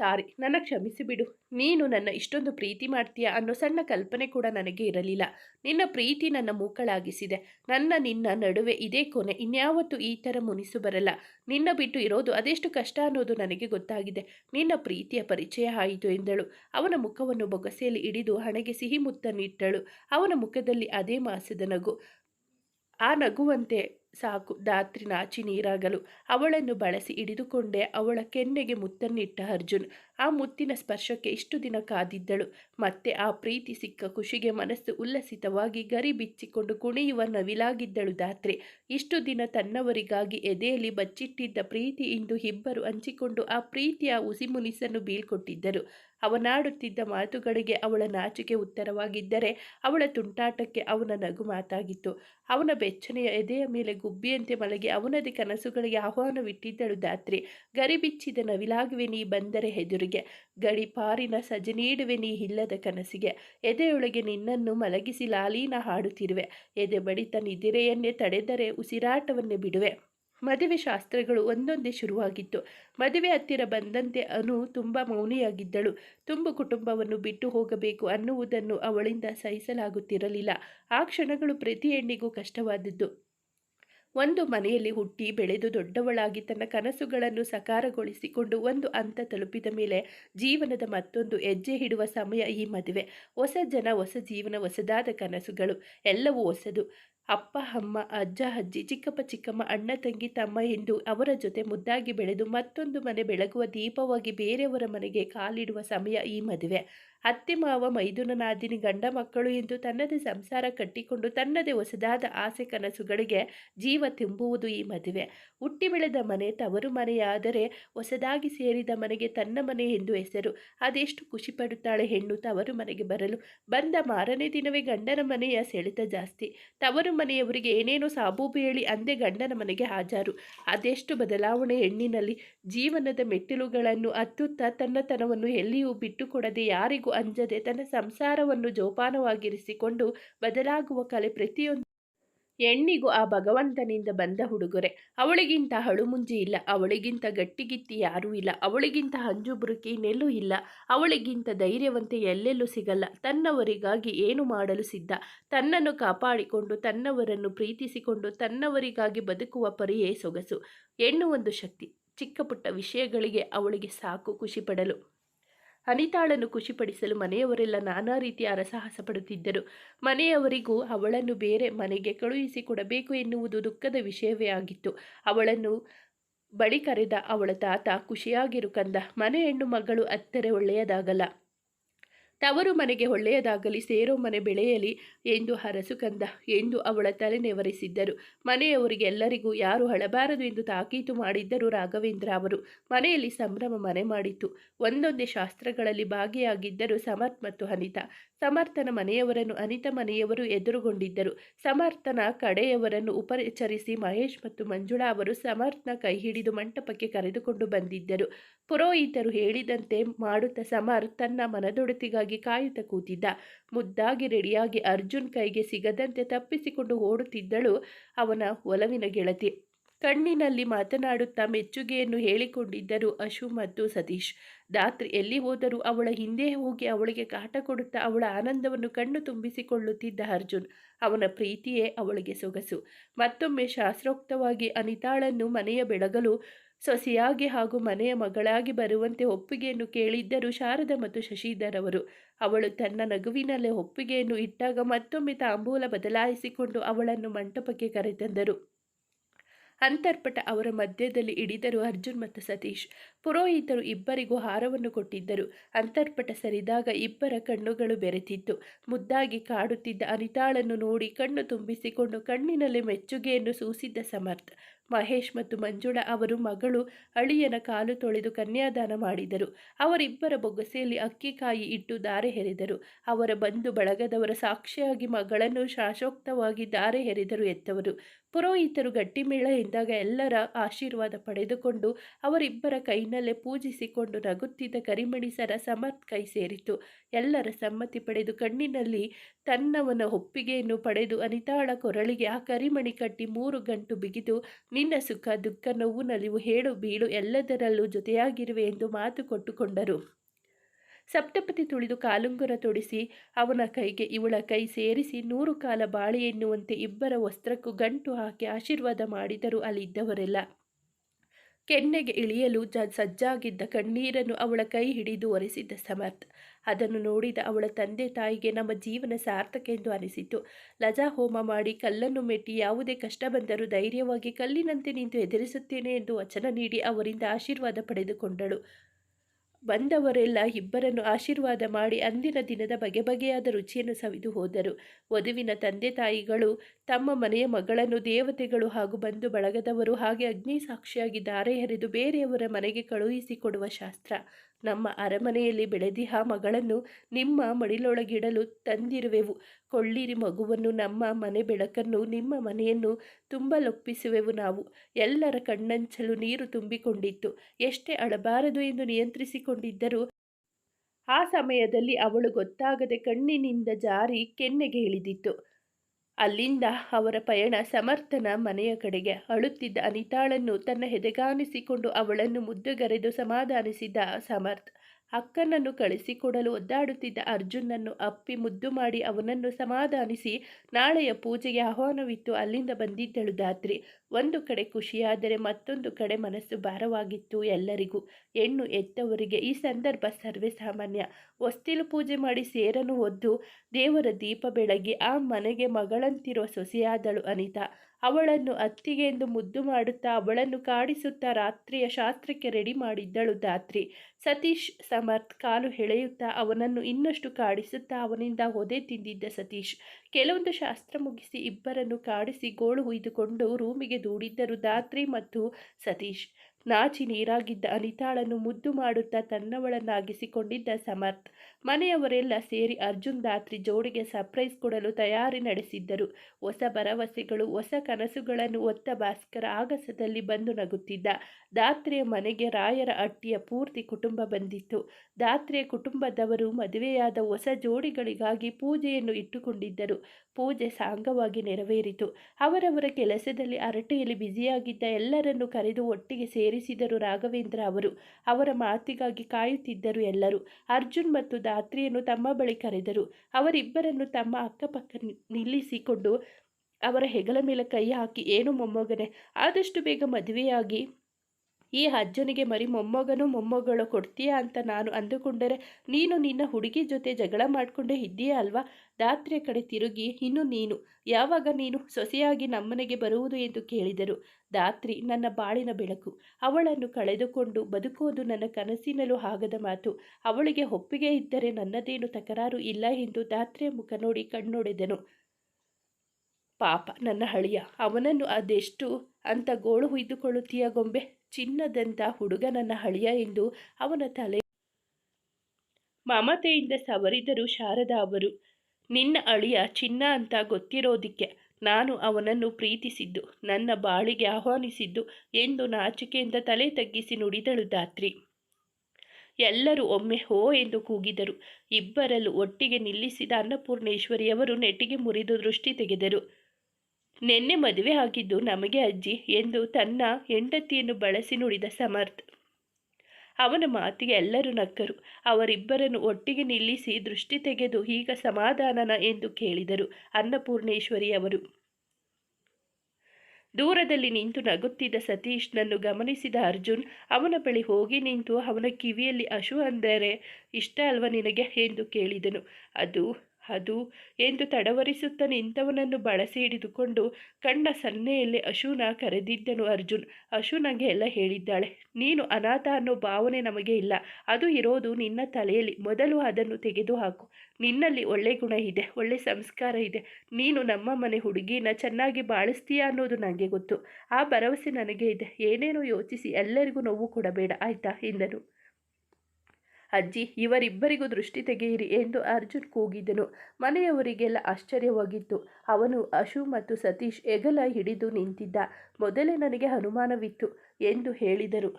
ಸಾರಿ, ನನ್ನ ಕ್ಷಮಿಸಿಬಿಡು ನೀನು ನನ್ನ ಇಷ್ಟೊಂದು ಪ್ರೀತಿ ಮಾಡ್ತೀಯ ಅನ್ನೋ ಸಣ್ಣ ಕಲ್ಪನೆ ಕೂಡ ನನಗೆ ಇರಲಿಲ್ಲ. ನಿನ್ನ ಪ್ರೀತಿ ನನ್ನ ಮೂಕಳಾಗಿಸಿದೆ. ನನ್ನ, ನಿನ್ನ ನಡುವೆ ಇದೇ ಕೊನೆ ಇನ್ಯಾವತ್ತೂ ಈ ಥರ ಮುನಿಸು ಬರಲ್ಲ. ನಿನ್ನ ಬಿಟ್ಟು ಇರೋದು ಅದೆಷ್ಟು ಕಷ್ಟ ಅನ್ನೋದು ನನಗೆ ಗೊತ್ತಾಗಿದೆ. ನಿನ್ನ ಪ್ರೀತಿಯ ಪರಿಚಯ ಆಯಿತು ಎಂದಳು. ಅವನ ಮುಖವನ್ನು ಬೊಗಸೆಯಲ್ಲಿ ಹಿಡಿದು ಹಣೆಗೆ ಸಿಹಿ ಮುತ್ತನ್ನಿಟ್ಟಳು ಅವನ ಮುಖದಲ್ಲಿ ಅದೇ ಮಾಸದ ನಗು. ಆ ನಗುವಂತೆ ಸಾಕು. ಧಾತ್ರಿ ನಾಚಿ ನೀರಾಗಲು ಅವಳನ್ನು ಬಳಸಿ ಹಿಡಿದುಕೊಂಡೇ. ಅವಳ ಕೆನ್ನೆಗೆ ಮುತ್ತನ್ನಿಟ್ಟ ಅರ್ಜುನ್. ಆ ಮುತ್ತಿನ ಸ್ಪರ್ಶಕ್ಕೆ ಇಷ್ಟು ದಿನ ಕಾದಿದ್ದಳು. ಮತ್ತೆ ಆ ಪ್ರೀತಿ ಸಿಕ್ಕ ಖುಷಿಗೆ ಮನಸ್ಸು ಉಲ್ಲಸಿತವಾಗಿ ಗರಿ ಬಿಚ್ಚಿಕೊಂಡು ಕುಣಿಯುವ ನವಿಲಾಗಿದ್ದಳು ದಾತ್ರಿ ಇಷ್ಟು ದಿನ ತನ್ನವರಿಗಾಗಿ ಎದೆಯಲ್ಲಿ ಬಚ್ಚಿಟ್ಟಿದ್ದ ಪ್ರೀತಿ ಇಂದು ಇಬ್ಬರು ಹಂಚಿಕೊಂಡು ಆ ಪ್ರೀತಿಯ ಉಸಿಮುನಿಸನ್ನು ಬೀಳ್ಕೊಟ್ಟಿದ್ದರು. ಅವನಾಡುತ್ತಿದ್ದ ಮಾತುಗಳಿಗೆ ಅವಳ ನಾಚಿಕೆ ಉತ್ತರವಾಗಿದ್ದರೆ ಅವಳ ತುಂಟಾಟಕ್ಕೆ ಅವನ ನಗು ಮಾತಾಗಿತ್ತು. ಅವನ ಬೆಚ್ಚನೆಯ ಎದೆಯ ಮೇಲೆ ಗುಬ್ಬಿಯಂತೆ ಮಲಗಿ ಅವನದೇ ಕನಸುಗಳಿಗೆ ಆಹ್ವಾನವಿಟ್ಟಿದ್ದಳು ದಾತ್ರಿ ಗರಿಬಿಚ್ಚಿದ ನವಿಲಾಗುವೆ ನೀ ಬಂದರೆ ಹೆದುರಿಗೆ ಗಡಿಪಾರಿನ ಸಜೆ ನೀಡುವೆ ನೀ ಇಲ್ಲದ ಕನಸಿಗೆ. ಎದೆಯೊಳಗೆ ನಿನ್ನನ್ನು ಮಲಗಿಸಿ ಲಾಲೀನ ಹಾಡುತ್ತಿರುವೆ. ಎದೆ ಬಡಿತ ನಿದಿರೆಯನ್ನೇ ತಡೆದರೆ ಉಸಿರಾಟವನ್ನೇ ಬಿಡುವೆ. ಮದುವೆ ಶಾಸ್ತ್ರಗಳು ಒಂದೊಂದೇ ಶುರುವಾಗಿತ್ತು. ಮದುವೆ ಹತ್ತಿರ ಬಂದಂತೆ ಅನು ತುಂಬ ಮೌನಿಯಾಗಿದ್ದಳು. ತುಂಬು ಕುಟುಂಬವನ್ನು ಬಿಟ್ಟು ಹೋಗಬೇಕು ಅನ್ನುವುದನ್ನು ಅವಳಿಂದ ಸಹಿಸಲಾಗುತ್ತಿರಲಿಲ್ಲ. ಆ ಕ್ಷಣಗಳು ಪ್ರತಿ ಹೆಣ್ಣಿಗೂ ಕಷ್ಟವಾದದ್ದು. ಒಂದು ಮನೆಯಲ್ಲಿ ಹುಟ್ಟಿ ಬೆಳೆದು ದೊಡ್ಡವಳಾಗಿ ತನ್ನ ಕನಸುಗಳನ್ನು ಸಕಾರಗೊಳಿಸಿಕೊಂಡು ಒಂದು ಹಂತ ತಲುಪಿದ ಮೇಲೆ ಜೀವನದ ಮತ್ತೊಂದು ಹೆಜ್ಜೆ ಇಡುವ ಸಮಯ ಈ ಮದುವೆ. ಹೊಸ ಜನ, ಹೊಸ ಜೀವನ, ಹೊಸದಾದ ಕನಸುಗಳು, ಎಲ್ಲವೂ ಹೊಸದು. ಅಪ್ಪ, ಅಮ್ಮ, ಅಜ್ಜ, ಅಜ್ಜಿ, ಚಿಕ್ಕಪ್ಪ, ಚಿಕ್ಕಮ್ಮ, ಅಣ್ಣ, ತಂಗಿ, ತಮ್ಮ ಎಂದು ಅವರ ಜೊತೆ ಮುದ್ದಾಗಿ ಬೆಳೆದು ಮತ್ತೊಂದು ಮನೆ ಬೆಳಗುವ ದೀಪವಾಗಿ ಬೇರೆಯವರ ಮನೆಗೆ ಕಾಲಿಡುವ ಸಮಯ ಈ ಮದುವೆ. ಅತ್ತೆ ಮಾವ ಮೈದುನನಾದಿನಿ ಗಂಡ ಮಕ್ಕಳು ಎಂದು ತನ್ನದೇ ಸಂಸಾರ ಕಟ್ಟಿಕೊಂಡು ತನ್ನದೇ ಹೊಸದಾದ ಆಸೆ ಕನಸುಗಳಿಗೆ ಜೀವ ತುಂಬುವುದು ಈ ಮದುವೆ. ಹುಟ್ಟಿ ಬೆಳೆದ ಮನೆ ತವರು ಮನೆಯಾದರೆ ಹೊಸದಾಗಿ ಸೇರಿದ ಮನೆಗೆ ತನ್ನ ಮನೆ ಎಂದು ಹೆಸರು. ಅದೆಷ್ಟು ಖುಷಿ ಪಡುತ್ತಾಳೆ ಹೆಣ್ಣು ತವರು ಮನೆಗೆ ಬರಲು. ಬಂದ ಮಾರನೇ ದಿನವೇ ಗಂಡನ ಮನೆಯ ಸೆಳೆತ ಜಾಸ್ತಿ. ತವರು ಮನೆಯವರಿಗೆ ಏನೇನೋ ಸಾಬೂಬು ಹೇಳಿ ಅಂದೇ ಗಂಡನ ಮನೆಗೆ ಹಾಜರು. ಅದೆಷ್ಟು ಬದಲಾವಣೆ ಹೆಣ್ಣಿನಲ್ಲಿ. ಜೀವನದ ಮೆಟ್ಟಿಲುಗಳನ್ನು ಅತ್ತುತ್ತ ತನ್ನತನವನ್ನು ಎಲ್ಲಿಯೂ ಬಿಟ್ಟುಕೊಡದೆ ಯಾರಿಗೂ ಅಂಜದೆ ತನ್ನ ಸಂಸಾರವನ್ನು ಜೋಪಾನವಾಗಿರಿಸಿಕೊಂಡು ಬದಲಾಗುವ ಕಲೆ ಪ್ರತಿಯೊಂದು ಹೆಣ್ಣಿಗೂ ಆ ಭಗವಂತನಿಂದ ಬಂದ ಹುಡುಗೊರೆ ಅವಳಿಗಿಂತ ಹಳುಮುಂಜಿ ಇಲ್ಲ, ಅವಳಿಗಿಂತ ಗಟ್ಟಿಗಿತ್ತಿ ಯಾರೂ ಇಲ್ಲ, ಅವಳಿಗಿಂತ ಹಂಜುಬುರುಕಿ ನೆಲ್ಲು ಇಲ್ಲ, ಅವಳಿಗಿಂತ ಧೈರ್ಯವಂತೆ ಎಲ್ಲೆಲ್ಲೂ ಸಿಗಲ್ಲ. ತನ್ನವರಿಗಾಗಿ ಏನು ಮಾಡಲು ಸಿದ್ಧ? ತನ್ನನ್ನು ಕಾಪಾಡಿಕೊಂಡು, ತನ್ನವರನ್ನು ಪ್ರೀತಿಸಿಕೊಂಡು, ತನ್ನವರಿಗಾಗಿ ಬದುಕುವ ಪರಿಯೇ ಸೊಗಸು. ಹೆಣ್ಣು ಒಂದು ಶಕ್ತಿ ಚಿಕ್ಕ ಪುಟ್ಟ ವಿಷಯಗಳಿಗೆ ಅವಳಿಗೆ ಸಾಕು ಖುಷಿಪಡಲು ಅನಿತಾಳನ್ನು ಖುಷಿಪಡಿಸಲು ಮನೆಯವರೆಲ್ಲ ನಾನಾ ರೀತಿಯ ಅರಸಾಹಸ ಪಡುತ್ತಿದ್ದರು ಮನೆಯವರಿಗೂ ಅವಳನ್ನು ಬೇರೆ ಮನೆಗೆ ಕಳುಹಿಸಿ ಕೊಡಬೇಕು ಎನ್ನುವುದು ದುಃಖದ ವಿಷಯವೇ ಆಗಿತ್ತು. ಅವಳನ್ನು ಬಳಿ ಕರೆದ ಅವಳ ತಾತ, ಖುಷಿಯಾಗಿರು ಕಂದ, ಮನೆ ಹೆಣ್ಣು ಮಗಳು ಅತ್ತರೆ ಒಳ್ಳೆಯದಾಗಲ್ಲ. ತವರು ಮನೆಗೆ ಒಳ್ಳೆಯದಾಗಲಿ, ಸೇರೋ ಮನೆ ಬೆಳೆಯಲಿ ಎಂದು ಹರಸು ಕಂದ ಎಂದು ಅವಳ ತಲೆ ನೆವರಿಸಿದ್ದರು. ಮನೆಯವರಿಗೆ ಎಲ್ಲರಿಗೂ ಯಾರು ಹಳಬಾರದು ಎಂದು ತಾಕೀತು ಮಾಡಿದ್ದರು ರಾಘವೇಂದ್ರ ಅವರು. ಮನೆಯಲ್ಲಿ ಸಂಭ್ರಮ ಮನೆ ಮಾಡಿತ್ತು. ಒಂದೊಂದೇ ಶಾಸ್ತ್ರಗಳಲ್ಲಿ ಭಾಗಿಯಾಗಿದ್ದರು ಸಮರ್ಥ್ ಮತ್ತು ಅನಿತಾ. ಸಮರ್ಥನ ಮನೆಯವರನ್ನು ಅನಿತ ಮನೆಯವರು ಎದುರುಗೊಂಡಿದ್ದರು. ಸಮರ್ಥನ ಕಡೆಯವರನ್ನು ಉಪಚರಿಸಿ ಮಹೇಶ್ ಮತ್ತು ಮಂಜುಳಾ ಅವರು ಸಮರ್ಥನ ಕೈ ಹಿಡಿದು ಮಂಟಪಕ್ಕೆ ಕರೆದುಕೊಂಡು ಬಂದಿದ್ದರು. ಪುರೋಹಿತರು ಹೇಳಿದಂತೆ ಮಾಡುತ್ತ ಸಮರ್ಥ್ ತನ್ನ ಮನದೊಡತಿಗಾಗಿ ಕಾಯುತ್ತ ಕೂತಿದ್ದ. ಮುದ್ದಾಗಿ ರೆಡಿಯಾಗಿ ಅರ್ಜುನ್ ಕೈಗೆ ಸಿಗದಂತೆ ತಪ್ಪಿಸಿಕೊಂಡು ಓಡುತ್ತಿದ್ದಳು ಅವನ ಒಲವಿನ ಗೆಳತಿ. ಕಣ್ಣಿನಲ್ಲಿ ಮಾತನಾಡುತ್ತಾ ಮೆಚ್ಚುಗೆಯನ್ನು ಹೇಳಿಕೊಂಡಿದ್ದರು ಅಶು ಮತ್ತು ಸತೀಶ್. ದಾತ್ರಿ ಎಲ್ಲಿ ಹೋದರೂ ಅವಳ ಹಿಂದೆ ಹೋಗಿ ಅವಳಿಗೆ ಕಾಟ ಕೊಡುತ್ತಾ ಅವಳ ಆನಂದವನ್ನು ಕಣ್ಣು ತುಂಬಿಸಿಕೊಳ್ಳುತ್ತಿದ್ದ ಅರ್ಜುನ್. ಅವನ ಪ್ರೀತಿಯೇ ಅವಳಿಗೆ ಸೊಗಸು. ಮತ್ತೊಮ್ಮೆ ಶಾಸ್ತ್ರೋಕ್ತವಾಗಿ ಅನಿತಾಳನ್ನು ಮನೆಯ ಬೆಳಗಲು ಸೊಸೆಯಾಗಿ ಹಾಗೂ ಮನೆಯ ಮಗಳಾಗಿ ಬರುವಂತೆ ಒಪ್ಪಿಗೆಯನ್ನು ಕೇಳಿದ್ದರು ಶಾರದ ಮತ್ತು ಶಶಿಧರ್ ಅವರು, ಅವಳು ತನ್ನ ನಗುವಿನಲ್ಲೇ ಒಪ್ಪಿಗೆಯನ್ನು ಇಟ್ಟಾಗ ಮತ್ತೊಮ್ಮೆ ತಾಂಬೂಲ ಬದಲಾಯಿಸಿಕೊಂಡು ಅವಳನ್ನು ಮಂಟಪಕ್ಕೆ ಕರೆತಂದರು. ಅಂತರ್ಪಟ ಅವರ ಮಧ್ಯದಲ್ಲಿ ಹಿಡಿದರು ಅರ್ಜುನ್ ಮತ್ತು ಸತೀಶ್. ಪುರೋಹಿತರು ಇಬ್ಬರಿಗೂ ಹಾರವನ್ನು ಕೊಟ್ಟಿದ್ದರು. ಅಂತರ್ಪಟ ಸರಿದಾಗ ಇಬ್ಬರ ಕಣ್ಣುಗಳು ಬೆರೆತಿತ್ತು. ಮುದ್ದಾಗಿ ಕಾಡುತ್ತಿದ್ದ ಅನಿತಾಳನ್ನು ನೋಡಿ ಕಣ್ಣು ತುಂಬಿಸಿಕೊಂಡು ಕಣ್ಣಿನಲ್ಲಿ ಮೆಚ್ಚುಗೆಯನ್ನು ಸೂಸಿದ್ದ ಸಮರ್ಥ. ಮಹೇಶ್ ಮತ್ತು ಮಂಜುಳಾ ಅವರು ಮಗಳು ಅಳಿಯನ ಕಾಲು ತೊಳೆದು ಕನ್ಯಾದಾನ ಮಾಡಿದರು. ಅವರಿಬ್ಬರ ಬೊಗಸೆಯಲ್ಲಿ ಅಕ್ಕಿಕಾಯಿ ಇಟ್ಟು ದಾರೆ ಹೆರೆದರು ಅವರ ಬಂಧು ಬಳಗದವರ ಸಾಕ್ಷಿಯಾಗಿ ಮಗಳನ್ನು ಶಾಶೋಕ್ತವಾಗಿ ದಾರೆ ಹೆರೆದರು ಎತ್ತವರು. ಪುರೋಹಿತರು ಗಟ್ಟಿಮೇಳ ಎಂದಾಗ ಎಲ್ಲರ ಆಶೀರ್ವಾದ ಪಡೆದುಕೊಂಡು ಅವರಿಬ್ಬರ ಕೈನಲ್ಲೇ ಪೂಜಿಸಿಕೊಂಡು ನಗುತ್ತಿದ್ದ ಕರಿಮಣಿ ಸರ ಸಮರ್ಥ್ ಕೈ ಸೇರಿತು. ಎಲ್ಲರ ಸಮ್ಮತಿ ಪಡೆದು ಕಣ್ಣಿನಲ್ಲಿ ತನ್ನವನ ಒಪ್ಪಿಗೆಯನ್ನು ಪಡೆದು ಅನಿತಾಳ ಕೊರಳಿಗೆ ಆ ಕರಿಮಣಿ ಕಟ್ಟಿ ಮೂರು ಗಂಟು ಬಿಗಿದು, ನಿನ್ನ ಸುಖ ದುಃಖ ನೋವು ನಲಿವು ಹೇಳು ಬೀಳು ಎಲ್ಲದರಲ್ಲೂ ಜೊತೆಯಾಗಿರುವೆ ಎಂದು ಮಾತು ಕೊಟ್ಟುಕೊಂಡರು. ಸಪ್ತಪತಿ ತುಳಿದು ಕಾಲುಂಗುರ ತೊಡಿಸಿ ಅವನ ಕೈಗೆ ಇವಳ ಕೈ ಸೇರಿಸಿ ನೂರು ಕಾಲ ಬಾಳೆ ಎನ್ನುವಂತೆ ಇಬ್ಬರ ವಸ್ತ್ರಕ್ಕೂ ಗಂಟು ಹಾಕಿ ಆಶೀರ್ವಾದ ಮಾಡಿದರು ಅಲ್ಲಿದ್ದವರೆಲ್ಲ. ಕೆನ್ನೆಗೆ ಇಳಿಯಲು ಜ ಸಜ್ಜಾಗಿದ್ದ ಕಣ್ಣೀರನ್ನು ಅವಳ ಕೈ ಹಿಡಿದು ಒರೆಸಿದ್ದ ಸಮರ್ಥ್. ಅದನ್ನು ನೋಡಿದ ಅವಳ ತಂದೆ ತಾಯಿಗೆ ನಮ್ಮ ಜೀವನ ಸಾರ್ಥಕ ಎಂದು ಅನಿಸಿತು. ಲಜಾ ಹೋಮ ಮಾಡಿ ಕಲ್ಲನ್ನು ಮೆಟ್ಟಿ ಯಾವುದೇ ಕಷ್ಟ ಬಂದರೂ ಧೈರ್ಯವಾಗಿ ಕಲ್ಲಿನಂತೆ ನಿಂತು ಎದುರಿಸುತ್ತೇನೆ ಎಂದು ವಚನ ನೀಡಿ ಅವರಿಂದ ಆಶೀರ್ವಾದ ಪಡೆದುಕೊಂಡಳು. ಬಂದವರೆಲ್ಲ ಇಬ್ಬರನ್ನು ಆಶೀರ್ವಾದ ಮಾಡಿ ಅಂದಿನ ದಿನದ ಬಗೆ ಬಗೆಯಾದ ರುಚಿಯನ್ನು ಸವಿದು ಹೋದರು. ವಧುವಿನ ತಂದೆ ತಾಯಿಗಳು ತಮ್ಮ ಮನೆಯ ಮಗಳನ್ನು, ದೇವತೆಗಳು ಹಾಗೂ ಬಂಧು ಬಳಗದವರು ಹಾಗೆ ಅಗ್ನಿ ಸಾಕ್ಷಿಯಾಗಿ ಧಾರೆ ಎರೆದು ಬೇರೆಯವರ ಮನೆಗೆ ಕಳುಹಿಸಿಕೊಡುವ ಶಾಸ್ತ್ರ. ನಮ್ಮ ಅರಮನೆಯಲ್ಲಿ ಬೆಳೆದಿಹ ಮಗಳನ್ನು ನಿಮ್ಮ ಮಡಿಲೊಳಗಿಡಲು ತಂದಿರುವೆವು. ಕೊಳ್ಳಿರಿ ಮಗುವನ್ನು, ನಮ್ಮ ಮನೆ ಬೆಳಕನ್ನು, ನಿಮ್ಮ ಮನೆಯನ್ನು ತುಂಬಲೊಪ್ಪಿಸುವೆವು ನಾವು. ಎಲ್ಲರ ಕಣ್ಣಂಚಲು ನೀರು ತುಂಬಿಕೊಂಡಿತ್ತು. ಎಷ್ಟೇ ಅಳಬಾರದು ಎಂದು ನಿಯಂತ್ರಿಸಿಕೊಂಡಿದ್ದರೂ ಆ ಸಮಯದಲ್ಲಿ ಅವಳು ಗೊತ್ತಾಗದೆ ಕಣ್ಣಿನಿಂದ ಜಾರಿ ಕೆನ್ನೆಗೆ ಇಳಿದಿತ್ತು. ಅಲ್ಲಿಂದ ಅವರ ಪಯಣ ಸಮರ್ಥನ ಮನೆಯ ಕಡೆಗೆ ಅಳುತ್ತಿದ್ದ ಅನಿತಾಳನ್ನು ತನ್ನ ಹೆದೆಗಾನಿಸಿಕೊಂಡು ಅವಳನ್ನು ಮುದ್ದುಗರೆದು ಸಮಾಧಾನಿಸಿದ ಸಮರ್ಥ್ ಅಕ್ಕನನ್ನು ಕಳಿಸಿಕೊಡಲು ಒದ್ದಾಡುತ್ತಿದ್ದ ಅರ್ಜುನನ್ನು ಅಪ್ಪಿ ಮುದ್ದು ಮಾಡಿ ಅವನನ್ನು ಸಮಾಧಾನಿಸಿ ನಾಳೆಯ ಪೂಜೆಗೆ ಆಹ್ವಾನವಿತ್ತು ಅಲ್ಲಿಂದ ಬಂದಿದ್ದಳು ದಾತ್ರಿ ಒಂದು ಕಡೆ ಖುಷಿಯಾದರೆ ಮತ್ತೊಂದು ಕಡೆ ಮನಸ್ಸು ಭಾರವಾಗಿತ್ತು ಎಲ್ಲರಿಗೂ. ಹೆಣ್ಣು ಎತ್ತವರಿಗೆ ಈ ಸಂದರ್ಭ ಸರ್ವೇ ಸಾಮಾನ್ಯ. ಹೊಸ್ತಿಲು ಪೂಜೆ ಮಾಡಿ ಸೇರನು ಒದ್ದು ದೇವರ ದೀಪ ಬೆಳಗಿ ಆ ಮನೆಗೆ ಮಗಳಂತಿರುವ ಸೊಸೆಯಾದಳು ಅನಿತಾ. ಅವಳನ್ನು ಅತ್ತಿಗೆ ಎಂದು ಮುದ್ದು ಮಾಡುತ್ತಾ ಅವಳನ್ನು ಕಾಡಿಸುತ್ತಾ ರಾತ್ರಿಯ ಶಾಸ್ತ್ರಕ್ಕೆ ರೆಡಿ ಮಾಡಿದ್ದಳು ದಾತ್ರಿ ಸತೀಶ್ ಸಮರ್ಥ್ ಕಾಲು ಎಳೆಯುತ್ತಾ ಅವನನ್ನು ಇನ್ನಷ್ಟು ಕಾಡಿಸುತ್ತಾ ಅವನಿಂದ ಒದೆ ತಿಂದಿದ್ದ ಸತೀಶ್. ಕೆಲವೊಂದು ಶಾಸ್ತ್ರ ಮುಗಿಸಿ ಇಬ್ಬರನ್ನು ಕಾಡಿಸಿ ಗೋಳು ಹುಯ್ದುಕೊಂಡು ರೂಮಿಗೆ ದೂಡಿದ್ದರು ದಾತ್ರಿ ಮತ್ತು ಸತೀಶ್. ನಾಚಿ ನೀರಾಗಿದ್ದ ಅನಿತಾಳನ್ನು ಮುದ್ದು ಮಾಡುತ್ತಾ ತನ್ನವಳನ್ನಾಗಿಸಿಕೊಂಡಿದ್ದ ಸಮರ್ಥ್. ಮನೆಯವರೆಲ್ಲ ಸೇರಿ ಅರ್ಜುನ್ ದಾತ್ರಿ ಜೋಡಿಗೆ ಸರ್ಪ್ರೈಸ್ ಕೊಡಲು ತಯಾರಿ ನಡೆಸಿದ್ದರು. ಹೊಸ ಭರವಸೆಗಳು, ಹೊಸ ಕನಸುಗಳನ್ನು ಒತ್ತ ಭಾಸ್ಕರ ಆಗಸದಲ್ಲಿ ಬಂದು ನಗುತ್ತಿದ್ದ. ದಾತ್ರಿಯ ಮನೆಗೆ ರಾಯರ ಅಟ್ಟಿಯ ಪೂರ್ತಿ ಕುಟುಂಬ ಬಂದಿತ್ತು. ದಾತ್ರಿಯ ಕುಟುಂಬದವರು ಮದುವೆಯಾದ ಹೊಸ ಜೋಡಿಗಳಿಗಾಗಿ ಪೂಜೆಯನ್ನು ಇಟ್ಟುಕೊಂಡಿದ್ದರು. ಪೂಜೆ ಸಾಂಗವಾಗಿ ನೆರವೇರಿತು. ಅವರವರ ಕೆಲಸದಲ್ಲಿ ಹರಟೆಯಲ್ಲಿ ಬ್ಯುಸಿಯಾಗಿದ್ದ ಎಲ್ಲರನ್ನು ಕರೆದು ಒಟ್ಟಿಗೆ ಸೇರಿಸಿದರು ರಾಘವೇಂದ್ರ ಅವರು. ಅವರ ಮಾತಿಗಾಗಿ ಕಾಯುತ್ತಿದ್ದರು ಎಲ್ಲರೂ. ಅರ್ಜುನ್ ಮತ್ತು ದಾತ್ರಿಯನ್ನು ತಮ್ಮ ಬಳಿ ಕರೆದರು. ಅವರಿಬ್ಬರನ್ನು ತಮ್ಮ ಅಕ್ಕಪಕ್ಕ ನಿಲ್ಲಿಸಿಕೊಂಡು ಅವರ ಹೆಗಲ ಮೇಲೆ ಕೈ ಹಾಕಿ, ಏನು ಮೊಮ್ಮಗನೆ, ಆದಷ್ಟು ಬೇಗ ಮದುವೆಯಾಗಿ ಈ ಅಜ್ಜನಿಗೆ ಮರಿ ಮೊಮ್ಮಗನು ಮೊಮ್ಮಗಳು ಕೊಡ್ತೀಯಾ ಅಂತ ನಾನು ಅಂದುಕೊಂಡರೆ ನೀನು ನಿನ್ನ ಹುಡುಗಿ ಜೊತೆ ಜಗಳ ಮಾಡಿಕೊಂಡೇ ಇದ್ದೀಯಾ ಅಲ್ವಾ? ದಾತ್ರೆ ಕಡೆ ತಿರುಗಿ, ಇನ್ನು ನೀನು? ಯಾವಾಗ ನೀನು ಸೊಸೆಯಾಗಿ ನಮ್ಮನೆಗೆ ಬರುವುದು? ಎಂದು ಕೇಳಿದರು. ದಾತ್ರಿ, ನನ್ನ ಬಾಳಿನ ಬೆಳಕು. ಅವಳನ್ನು ಕಳೆದುಕೊಂಡು ಬದುಕುವುದು ನನ್ನ ಕನಸಿನಲ್ಲೂ ಆಗದ ಮಾತು. ಅವಳಿಗೆ ಒಪ್ಪಿಗೆ ಇದ್ದರೆ ನನ್ನದೇನು ತಕರಾರು ಇಲ್ಲ ಎಂದು ದಾತ್ರಿಯ ಮುಖ ನೋಡಿ ಕಣ್ಣೊಡೆದನು. ಪಾಪ, ನನ್ನ ಹಳಿಯ, ಅವನನ್ನು ಅದೆಷ್ಟು ಅಂತ ಗೋಳು ಹುಯ್ದುಕೊಳ್ಳುತ್ತೀಯ ಗೊಂಬೆ? ಚಿನ್ನದಂಥ ಹುಡುಗ ನನ್ನ ಹಳಿಯ ಎಂದು ಅವನ ತಲೆ ಮಮತೆಯಿಂದ ಸವರಿದರು ಶಾರದಾ ಅವರು. ನಿನ್ನ ಅಳಿಯ ಚಿನ್ನ ಅಂತ ಗೊತ್ತಿರೋದಿಕ್ಕೆ ನಾನು ಅವನನ್ನು ಪ್ರೀತಿಸಿದ್ದು, ನನ್ನ ಬಾಳಿಗೆ ಆಹ್ವಾನಿಸಿದ್ದು ಎಂದು ನಾಚಿಕೆಯಿಂದ ತಲೆ ತಗ್ಗಿಸಿ ನುಡಿದಳು ದಾತ್ರಿ ಎಲ್ಲರೂ ಒಮ್ಮೆ ಹೋ ಎಂದು ಕೂಗಿದರು. ಇಬ್ಬರಲ್ಲೂ ಒಟ್ಟಿಗೆ ನಿಲ್ಲಿಸಿದ ಅನ್ನಪೂರ್ಣೇಶ್ವರಿಯವರು ನೆಟ್ಟಿಗೆ ಮುರಿದು ದೃಷ್ಟಿ ತೆಗೆದರು. ನಿನ್ನೆ ಮದುವೆ ಆಗಿದ್ದು ನಮಗೆ ಅಜ್ಜಿ ಎಂದು ತನ್ನ ಹೆಂಡತಿಯನ್ನು ಬಳಸಿ ನುಡಿದ ಸಮರ್ಥ್. ಅವನ ಮಾತಿಗೆ ಎಲ್ಲರೂ ನಕ್ಕರು. ಅವರಿಬ್ಬರನ್ನು ಒಟ್ಟಿಗೆ ನಿಲ್ಲಿಸಿ ದೃಷ್ಟಿ ತೆಗೆದು ಈಗ ಸಮಾಧಾನನ ಎಂದು ಕೇಳಿದರು ಅನ್ನಪೂರ್ಣೇಶ್ವರಿ ಅವರು. ದೂರದಲ್ಲಿ ನಿಂತು ನಗುತ್ತಿದ್ದ ಸತೀಶ್ನನ್ನು ಗಮನಿಸಿದ ಅರ್ಜುನ್, ಅವನ ಬಳಿ ಹೋಗಿ ನಿಂತು ಅವನ ಕಿವಿಯಲ್ಲಿ ಅಶು ಅಂದರೆ ಇಷ್ಟ ಅಲ್ವ ನಿನಗೆ? ಎಂದು ಕೇಳಿದನು. ಅದು ಅದು ಎಂದು ತಡವರಿಸುತ್ತ ನಿಂತವನನ್ನು ಬಳಸಿ ಹಿಡಿದುಕೊಂಡು ಕಂಡ ಸನ್ನೆಯಲ್ಲಿ ಅಶುನ ಕರೆದಿದ್ದನು ಅರ್ಜುನ್. ಅಶು ನನಗೆ ಎಲ್ಲ ಹೇಳಿದ್ದಾಳೆ. ನೀನು ಅನಾಥ ಅನ್ನೋ ಭಾವನೆ ನಮಗೆ ಇಲ್ಲ. ಅದು ಇರೋದು ನಿನ್ನ ತಲೆಯಲ್ಲಿ. ಮೊದಲು ಅದನ್ನು ತೆಗೆದುಹಾಕು. ನಿನ್ನಲ್ಲಿ ಒಳ್ಳೆ ಗುಣ ಇದೆ. ಒಳ್ಳೆ ಸಂಸ್ಕಾರ ಇದೆ. ನೀನು ನಮ್ಮ ಮನೆ ಹುಡುಗಿನ ಚೆನ್ನಾಗಿ ಬಾಳಿಸ್ತೀಯಾ ಅನ್ನೋದು ನನಗೆ ಗೊತ್ತು. ಆ ಭರವಸೆ ನನಗೆ ಇದೆ. ಏನೇನೋ ಯೋಚಿಸಿ ಎಲ್ಲರಿಗೂ ನೋವು ಕೊಡಬೇಡ. ಆಯ್ತಾ? ಎಂದನು. ಅಜ್ಜಿ, ಇವರಿಬ್ಬರಿಗೂ ದೃಷ್ಟಿ ತೆಗೆಯಿರಿ ಎಂದು ಅರ್ಜುನ್ ಕೂಗಿದನು. ಮನೆಯವರಿಗೆಲ್ಲ ಆಶ್ಚರ್ಯವಾಗಿತ್ತು. ಅವನು ಅಶು ಮತ್ತು ಸತೀಶ್ ಹೆಗಲ ಹಿಡಿದು ನಿಂತಿದ್ದ. ಮೊದಲೇ ನನಗೆ ಅನುಮಾನವಿತ್ತು ಎಂದು ಹೇಳಿದರು.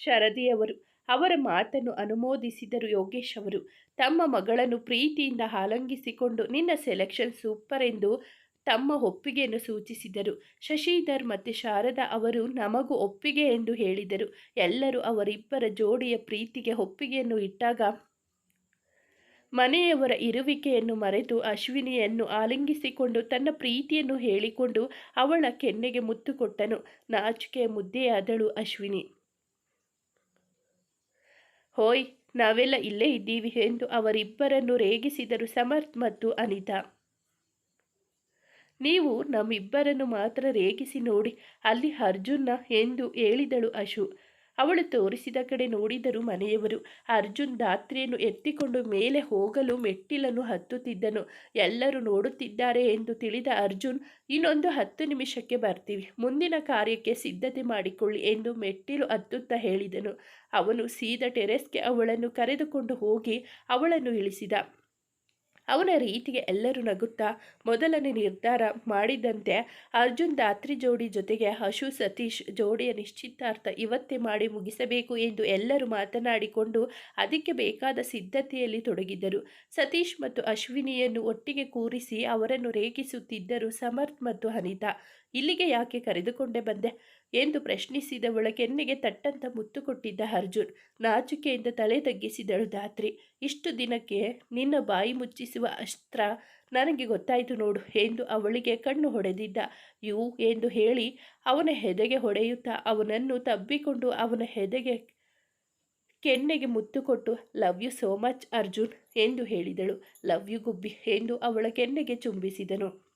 ಶರದಿಯವರು, ಅವರ ಮಾತನ್ನು ಅನುಮೋದಿಸಿದರು ಯೋಗೇಶ್ ಅವರು. ತಮ್ಮ ಮಗಳನ್ನು ಪ್ರೀತಿಯಿಂದ ಆಲಂಗಿಸಿಕೊಂಡು, ನಿನ್ನ ಸೆಲೆಕ್ಷನ್ ಸೂಪರ್ ಎಂದು ತಮ್ಮ ಒಪ್ಪಿಗೆಯನ್ನು ಸೂಚಿಸಿದರು. ಶಶಿಧರ್ ಮತ್ತು ಶಾರದಾ ಅವರು, ನಮಗೂ ಒಪ್ಪಿಗೆ ಎಂದು ಹೇಳಿದರು. ಎಲ್ಲರೂ ಅವರಿಬ್ಬರ ಜೋಡಿಯ ಪ್ರೀತಿಗೆ ಒಪ್ಪಿಗೆಯನ್ನು ಇಟ್ಟಾಗ ಮನೆಯವರ ಇರುವಿಕೆಯನ್ನು ಮರೆತು ಅಶ್ವಿನಿಯನ್ನು ಆಲಿಂಗಿಸಿಕೊಂಡು ತನ್ನ ಪ್ರೀತಿಯನ್ನು ಹೇಳಿಕೊಂಡು ಅವಳ ಕೆನ್ನೆಗೆ ಮುತ್ತು ಕೊಟ್ಟನು. ನಾಚಿಕೆಯ ಮುದ್ದೆಯಾದಳು ಅಶ್ವಿನಿ. ಹೋಯ್, ನಾವೆಲ್ಲ ಇಲ್ಲೇ ಇದ್ದೀವಿ ಎಂದು ಅವರಿಬ್ಬರನ್ನು ರೇಗಿಸಿದರು ಸಮರ್ಥ್ ಮತ್ತು ಅನಿತಾ. ನೀವು ನಮ್ಮಿಬ್ಬರನ್ನು ಮಾತ್ರ ರೇಗಿಸಿ ನೋಡಿ, ಅಲ್ಲಿ ಅರ್ಜುನ್ನ ಎಂದು ಹೇಳಿದಳು ಅಶು. ಅವಳು ತೋರಿಸಿದ ಕಡೆ ನೋಡಿದರು ಮನೆಯವರು ಅರ್ಜುನ್ ದಾತ್ರಿಯನ್ನು ಎತ್ತಿಕೊಂಡು ಮೇಲೆ ಹೋಗಲು ಮೆಟ್ಟಿಲನ್ನು ಹತ್ತುತ್ತಿದ್ದನು. ಎಲ್ಲರೂ ನೋಡುತ್ತಿದ್ದಾರೆ ಎಂದು ತಿಳಿದ ಅರ್ಜುನ್, ಇನ್ನೊಂದು ಹತ್ತು ನಿಮಿಷಕ್ಕೆ ಬರ್ತೀವಿ. ಮುಂದಿನ ಕಾರ್ಯಕ್ಕೆ ಸಿದ್ಧತೆ ಮಾಡಿಕೊಳ್ಳಿ ಎಂದು ಮೆಟ್ಟಿಲು ಹತ್ತುತ್ತಾ ಹೇಳಿದನು. ಅವನು ಸೀದಾ ಟೆರೆಸ್ಗೆ ಅವಳನ್ನು ಕರೆದುಕೊಂಡು ಹೋಗಿ ಅವಳನ್ನು ಇಳಿಸಿದ. ಅವನ ರೀತಿಗೆ ಎಲ್ಲರೂ ನಗುತ್ತಾ ಮೊದಲನೇ ನಿರ್ಧಾರ ಮಾಡಿದಂತೆ ಅರ್ಜುನ್ ದಾತ್ರಿ ಜೋಡಿ ಜೊತೆಗೆ ಹಶು ಸತೀಶ್ ಜೋಡಿಯ ನಿಶ್ಚಿತಾರ್ಥ ಇವತ್ತೇ ಮಾಡಿ ಮುಗಿಸಬೇಕು ಎಂದು ಎಲ್ಲರೂ ಮಾತನಾಡಿಕೊಂಡು ಅದಕ್ಕೆ ಬೇಕಾದ ಸಿದ್ಧತೆಯಲ್ಲಿ ತೊಡಗಿದ್ದರು. ಸತೀಶ್ ಮತ್ತು ಅಶ್ವಿನಿಯನ್ನು ಒಟ್ಟಿಗೆ ಕೂರಿಸಿ ಅವರನ್ನು ರೇಗಿಸುತ್ತಿದ್ದರು ಸಮರ್ಥ್ ಮತ್ತು ಅನಿತಾ. ಇಲ್ಲಿಗೆ ಯಾಕೆ ಕರೆದುಕೊಂಡೇ ಬಂದೆ? ಎಂದು ಪ್ರಶ್ನಿಸಿದವಳ ಕೆನ್ನೆಗೆ ತಟ್ಟಂತ ಮುತ್ತು ಕೊಟ್ಟಿದ್ದ ಅರ್ಜುನ್, ನಾಚಿಕೆಯಿಂದ ತಲೆ ತಗ್ಗಿಸಿದಳು ಧಾತ್ರಿ. ಇಷ್ಟು ದಿನಕ್ಕೆ ನಿನ್ನ ಬಾಯಿ ಮುಚ್ಚಿಸುವ ಅಸ್ತ್ರ ನನಗೆ ಗೊತ್ತಾಯಿತು ನೋಡು ಎಂದು ಅವಳಿಗೆ ಕಣ್ಣು ಹೊಡೆದಿದ್ದ. ಯು ಎಂದು ಹೇಳಿ ಅವನ ಹೆದೆಗೆ ಹೊಡೆಯುತ್ತಾ ಅವನನ್ನು ತಬ್ಬಿಕೊಂಡು ಅವನ ಹೆದೆಗೆ ಕೆನ್ನೆಗೆ ಮುತ್ತು ಕೊಟ್ಟು love you so much Arjun, ಎಂದು ಹೇಳಿದಳು. ಲವ್ ಯು ಗುಬ್ಬಿ, ಎಂದು ಅವಳ ಕೆನ್ನೆಗೆ ಚುಂಬಿಸಿದನು.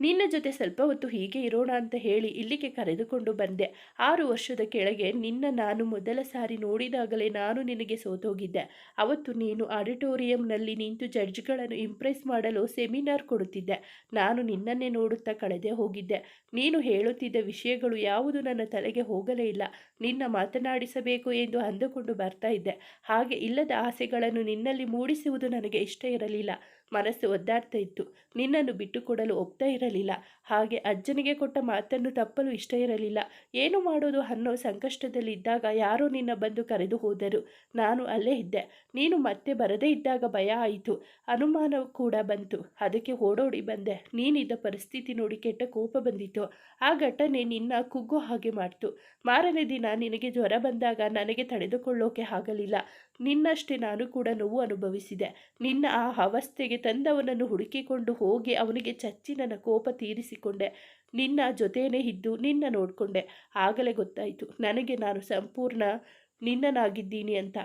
ನಿನ್ನ ಜೊತೆ ಸ್ವಲ್ಪ ಹೊತ್ತು ಹೀಗೆ ಇರೋಣ ಅಂತ ಹೇಳಿ ಇಲ್ಲಿಗೆ ಕರೆದುಕೊಂಡು ಬಂದೆ. ಆರು ವರ್ಷದ ಕೆಳಗೆ ನಿನ್ನ ನಾನು ಮೊದಲ ಸಾರಿ ನೋಡಿದಾಗಲೇ ನಾನು ನಿನಗೆ ಸೋತೋಗಿದ್ದೆ. ಅವತ್ತು ನೀನು ಆಡಿಟೋರಿಯಂನಲ್ಲಿ ನಿಂತು ಜಡ್ಜ್ಗಳನ್ನು ಇಂಪ್ರೆಸ್ ಮಾಡಲು ಸೆಮಿನಾರ್ ಕೊಡುತ್ತಿದ್ದೆ. ನಾನು ನಿನ್ನನ್ನೇ ನೋಡುತ್ತಾ ಕಳೆದೇ ಹೋಗಿದ್ದೆ. ನೀನು ಹೇಳುತ್ತಿದ್ದ ವಿಷಯಗಳು ಯಾವುದು ನನ್ನ ತಲೆಗೆ ಹೋಗಲೇ ಇಲ್ಲ. ನಿನ್ನ ಮಾತನಾಡಿಸಬೇಕು ಎಂದು ಅಂದುಕೊಂಡು ಬರ್ತಾ ಇದ್ದೆ. ಹಾಗೆ ಇಲ್ಲದ ಆಸೆಗಳನ್ನು ನಿನ್ನಲ್ಲಿ ಮೂಡಿಸುವುದು ನನಗೆ ಇಷ್ಟ ಇರಲಿಲ್ಲ. ಮನಸ್ಸು ಒದ್ದಾಡ್ತಾ ಇತ್ತು. ನಿನ್ನನ್ನು ಬಿಟ್ಟುಕೊಡಲು ಒಪ್ತಾ ಇರಲಿಲ್ಲ. ಹಾಗೆ ಅಜ್ಜನಿಗೆ ಕೊಟ್ಟ ಮಾತನ್ನು ತಪ್ಪಲು ಇಷ್ಟ ಇರಲಿಲ್ಲ. ಏನು ಮಾಡೋದು ಅನ್ನೋ ಸಂಕಷ್ಟದಲ್ಲಿದ್ದಾಗ ಯಾರೋ ನಿನ್ನ ಬಂದು ಕರೆದು ಹೋದರು. ನಾನು ಅಲ್ಲೇ ಇದ್ದೆ. ನೀನು ಮತ್ತೆ ಬರದೇ ಇದ್ದಾಗ ಭಯ ಆಯಿತು. ಅನುಮಾನ ಕೂಡ ಬಂತು. ಅದಕ್ಕೆ ಓಡೋಡಿ ಬಂದೆ. ನೀನಿದ್ದ ಪರಿಸ್ಥಿತಿ ನೋಡಿ ಕೆಟ್ಟ ಕೋಪ ಬಂದಿತ್ತು. ಆ ಘಟನೆ ನಿನ್ನ ಕುಗ್ಗೋ ಹಾಗೆ ಮಾಡ್ತು. ಮಾರನೇ ದಿನ ನಿನಗೆ ಜ್ವರ ಬಂದಾಗ ನನಗೆ ತಡೆದುಕೊಳ್ಳೋಕೆ ಆಗಲಿಲ್ಲ. ನಿನ್ನಷ್ಟೇ ನಾನು ಕೂಡ ನೋವು ಅನುಭವಿಸಿದೆ. ನಿನ್ನ ಆ ಅವಸ್ಥೆಗೆ ತಂದವನನ್ನು ಹುಡುಕಿಕೊಂಡು ಹೋಗಿ ಅವನಿಗೆ ಚಚ್ಚಿ ನನ್ನ ಕೋಪ ತೀರಿಸಿಕೊಂಡೆ. ನಿನ್ನ ಜೊತೆಯೇ ಇದ್ದು ನಿನ್ನ ನೋಡಿಕೊಂಡೆ. ಆಗಲೇ ಗೊತ್ತಾಯಿತು. ನನಗೆ ನಾನು ಸಂಪೂರ್ಣ ನಿನ್ನನಾಗಿದ್ದೀನಿ ಅಂತ.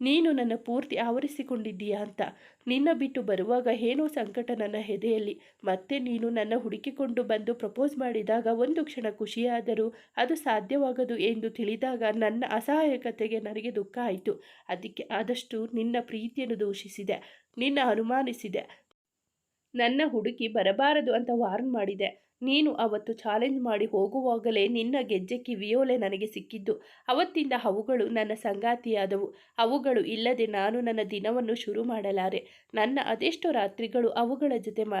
ನೀನು ನನ್ನ ಪೂರ್ತಿ ಆವರಿಸಿಕೊಂಡಿದ್ದೀಯಾ ಅಂತ. ನಿನ್ನ ಬಿಟ್ಟು ಬರುವಾಗ ಏನೋ ಸಂಕಟ ನನ್ನ ಹೆದೆಯಲ್ಲಿ ಮತ್ತೆ ನೀನು ನನ್ನ ಹುಡುಕಿಕೊಂಡು ಬಂದು ಪ್ರಪೋಸ್ ಮಾಡಿದಾಗ ಒಂದು ಕ್ಷಣ ಖುಷಿಯಾದರೂ ಅದು ಸಾಧ್ಯವಾಗದು ಎಂದು ತಿಳಿದಾಗ ನನ್ನ ಅಸಹಾಯಕತೆಗೆ ನನಗೆ ದುಃಖ ಆಯಿತು. ಅದಕ್ಕೆ ಆದಷ್ಟು ನಿನ್ನ ಪ್ರೀತಿಯನ್ನು ದೂಷಿಸಿದೆ. ನಿನ್ನ ಅನುಮಾನಿಸಿದೆ. ನನ್ನ ಹುಡುಗಿ ಬರಬಾರದು ಅಂತ ವಾರ್ನ್ ಮಾಡಿದೆ. ನೀನು ಅವತ್ತು ಚಾಲೆಂಜ್ ಮಾಡಿ ಹೋಗುವಾಗಲೇ ನಿನ್ನ ಗೆಜ್ಜೆ ಕಿವಿಯೋಲೆ ನನಗೆ ಸಿಕ್ಕಿದ್ದು. ಅವತ್ತಿಂದ ಅವುಗಳು ನನ್ನ ಸಂಗಾತಿಯಾದವು. ಅವುಗಳು ಇಲ್ಲದೆ ನಾನು ನನ್ನ ದಿನವನ್ನು ಶುರು ಮಾಡಲಾರೆ. ನನ್ನ ಅದೆಷ್ಟೋ ರಾತ್ರಿಗಳು ಅವುಗಳ ಜೊತೆ ಮಾ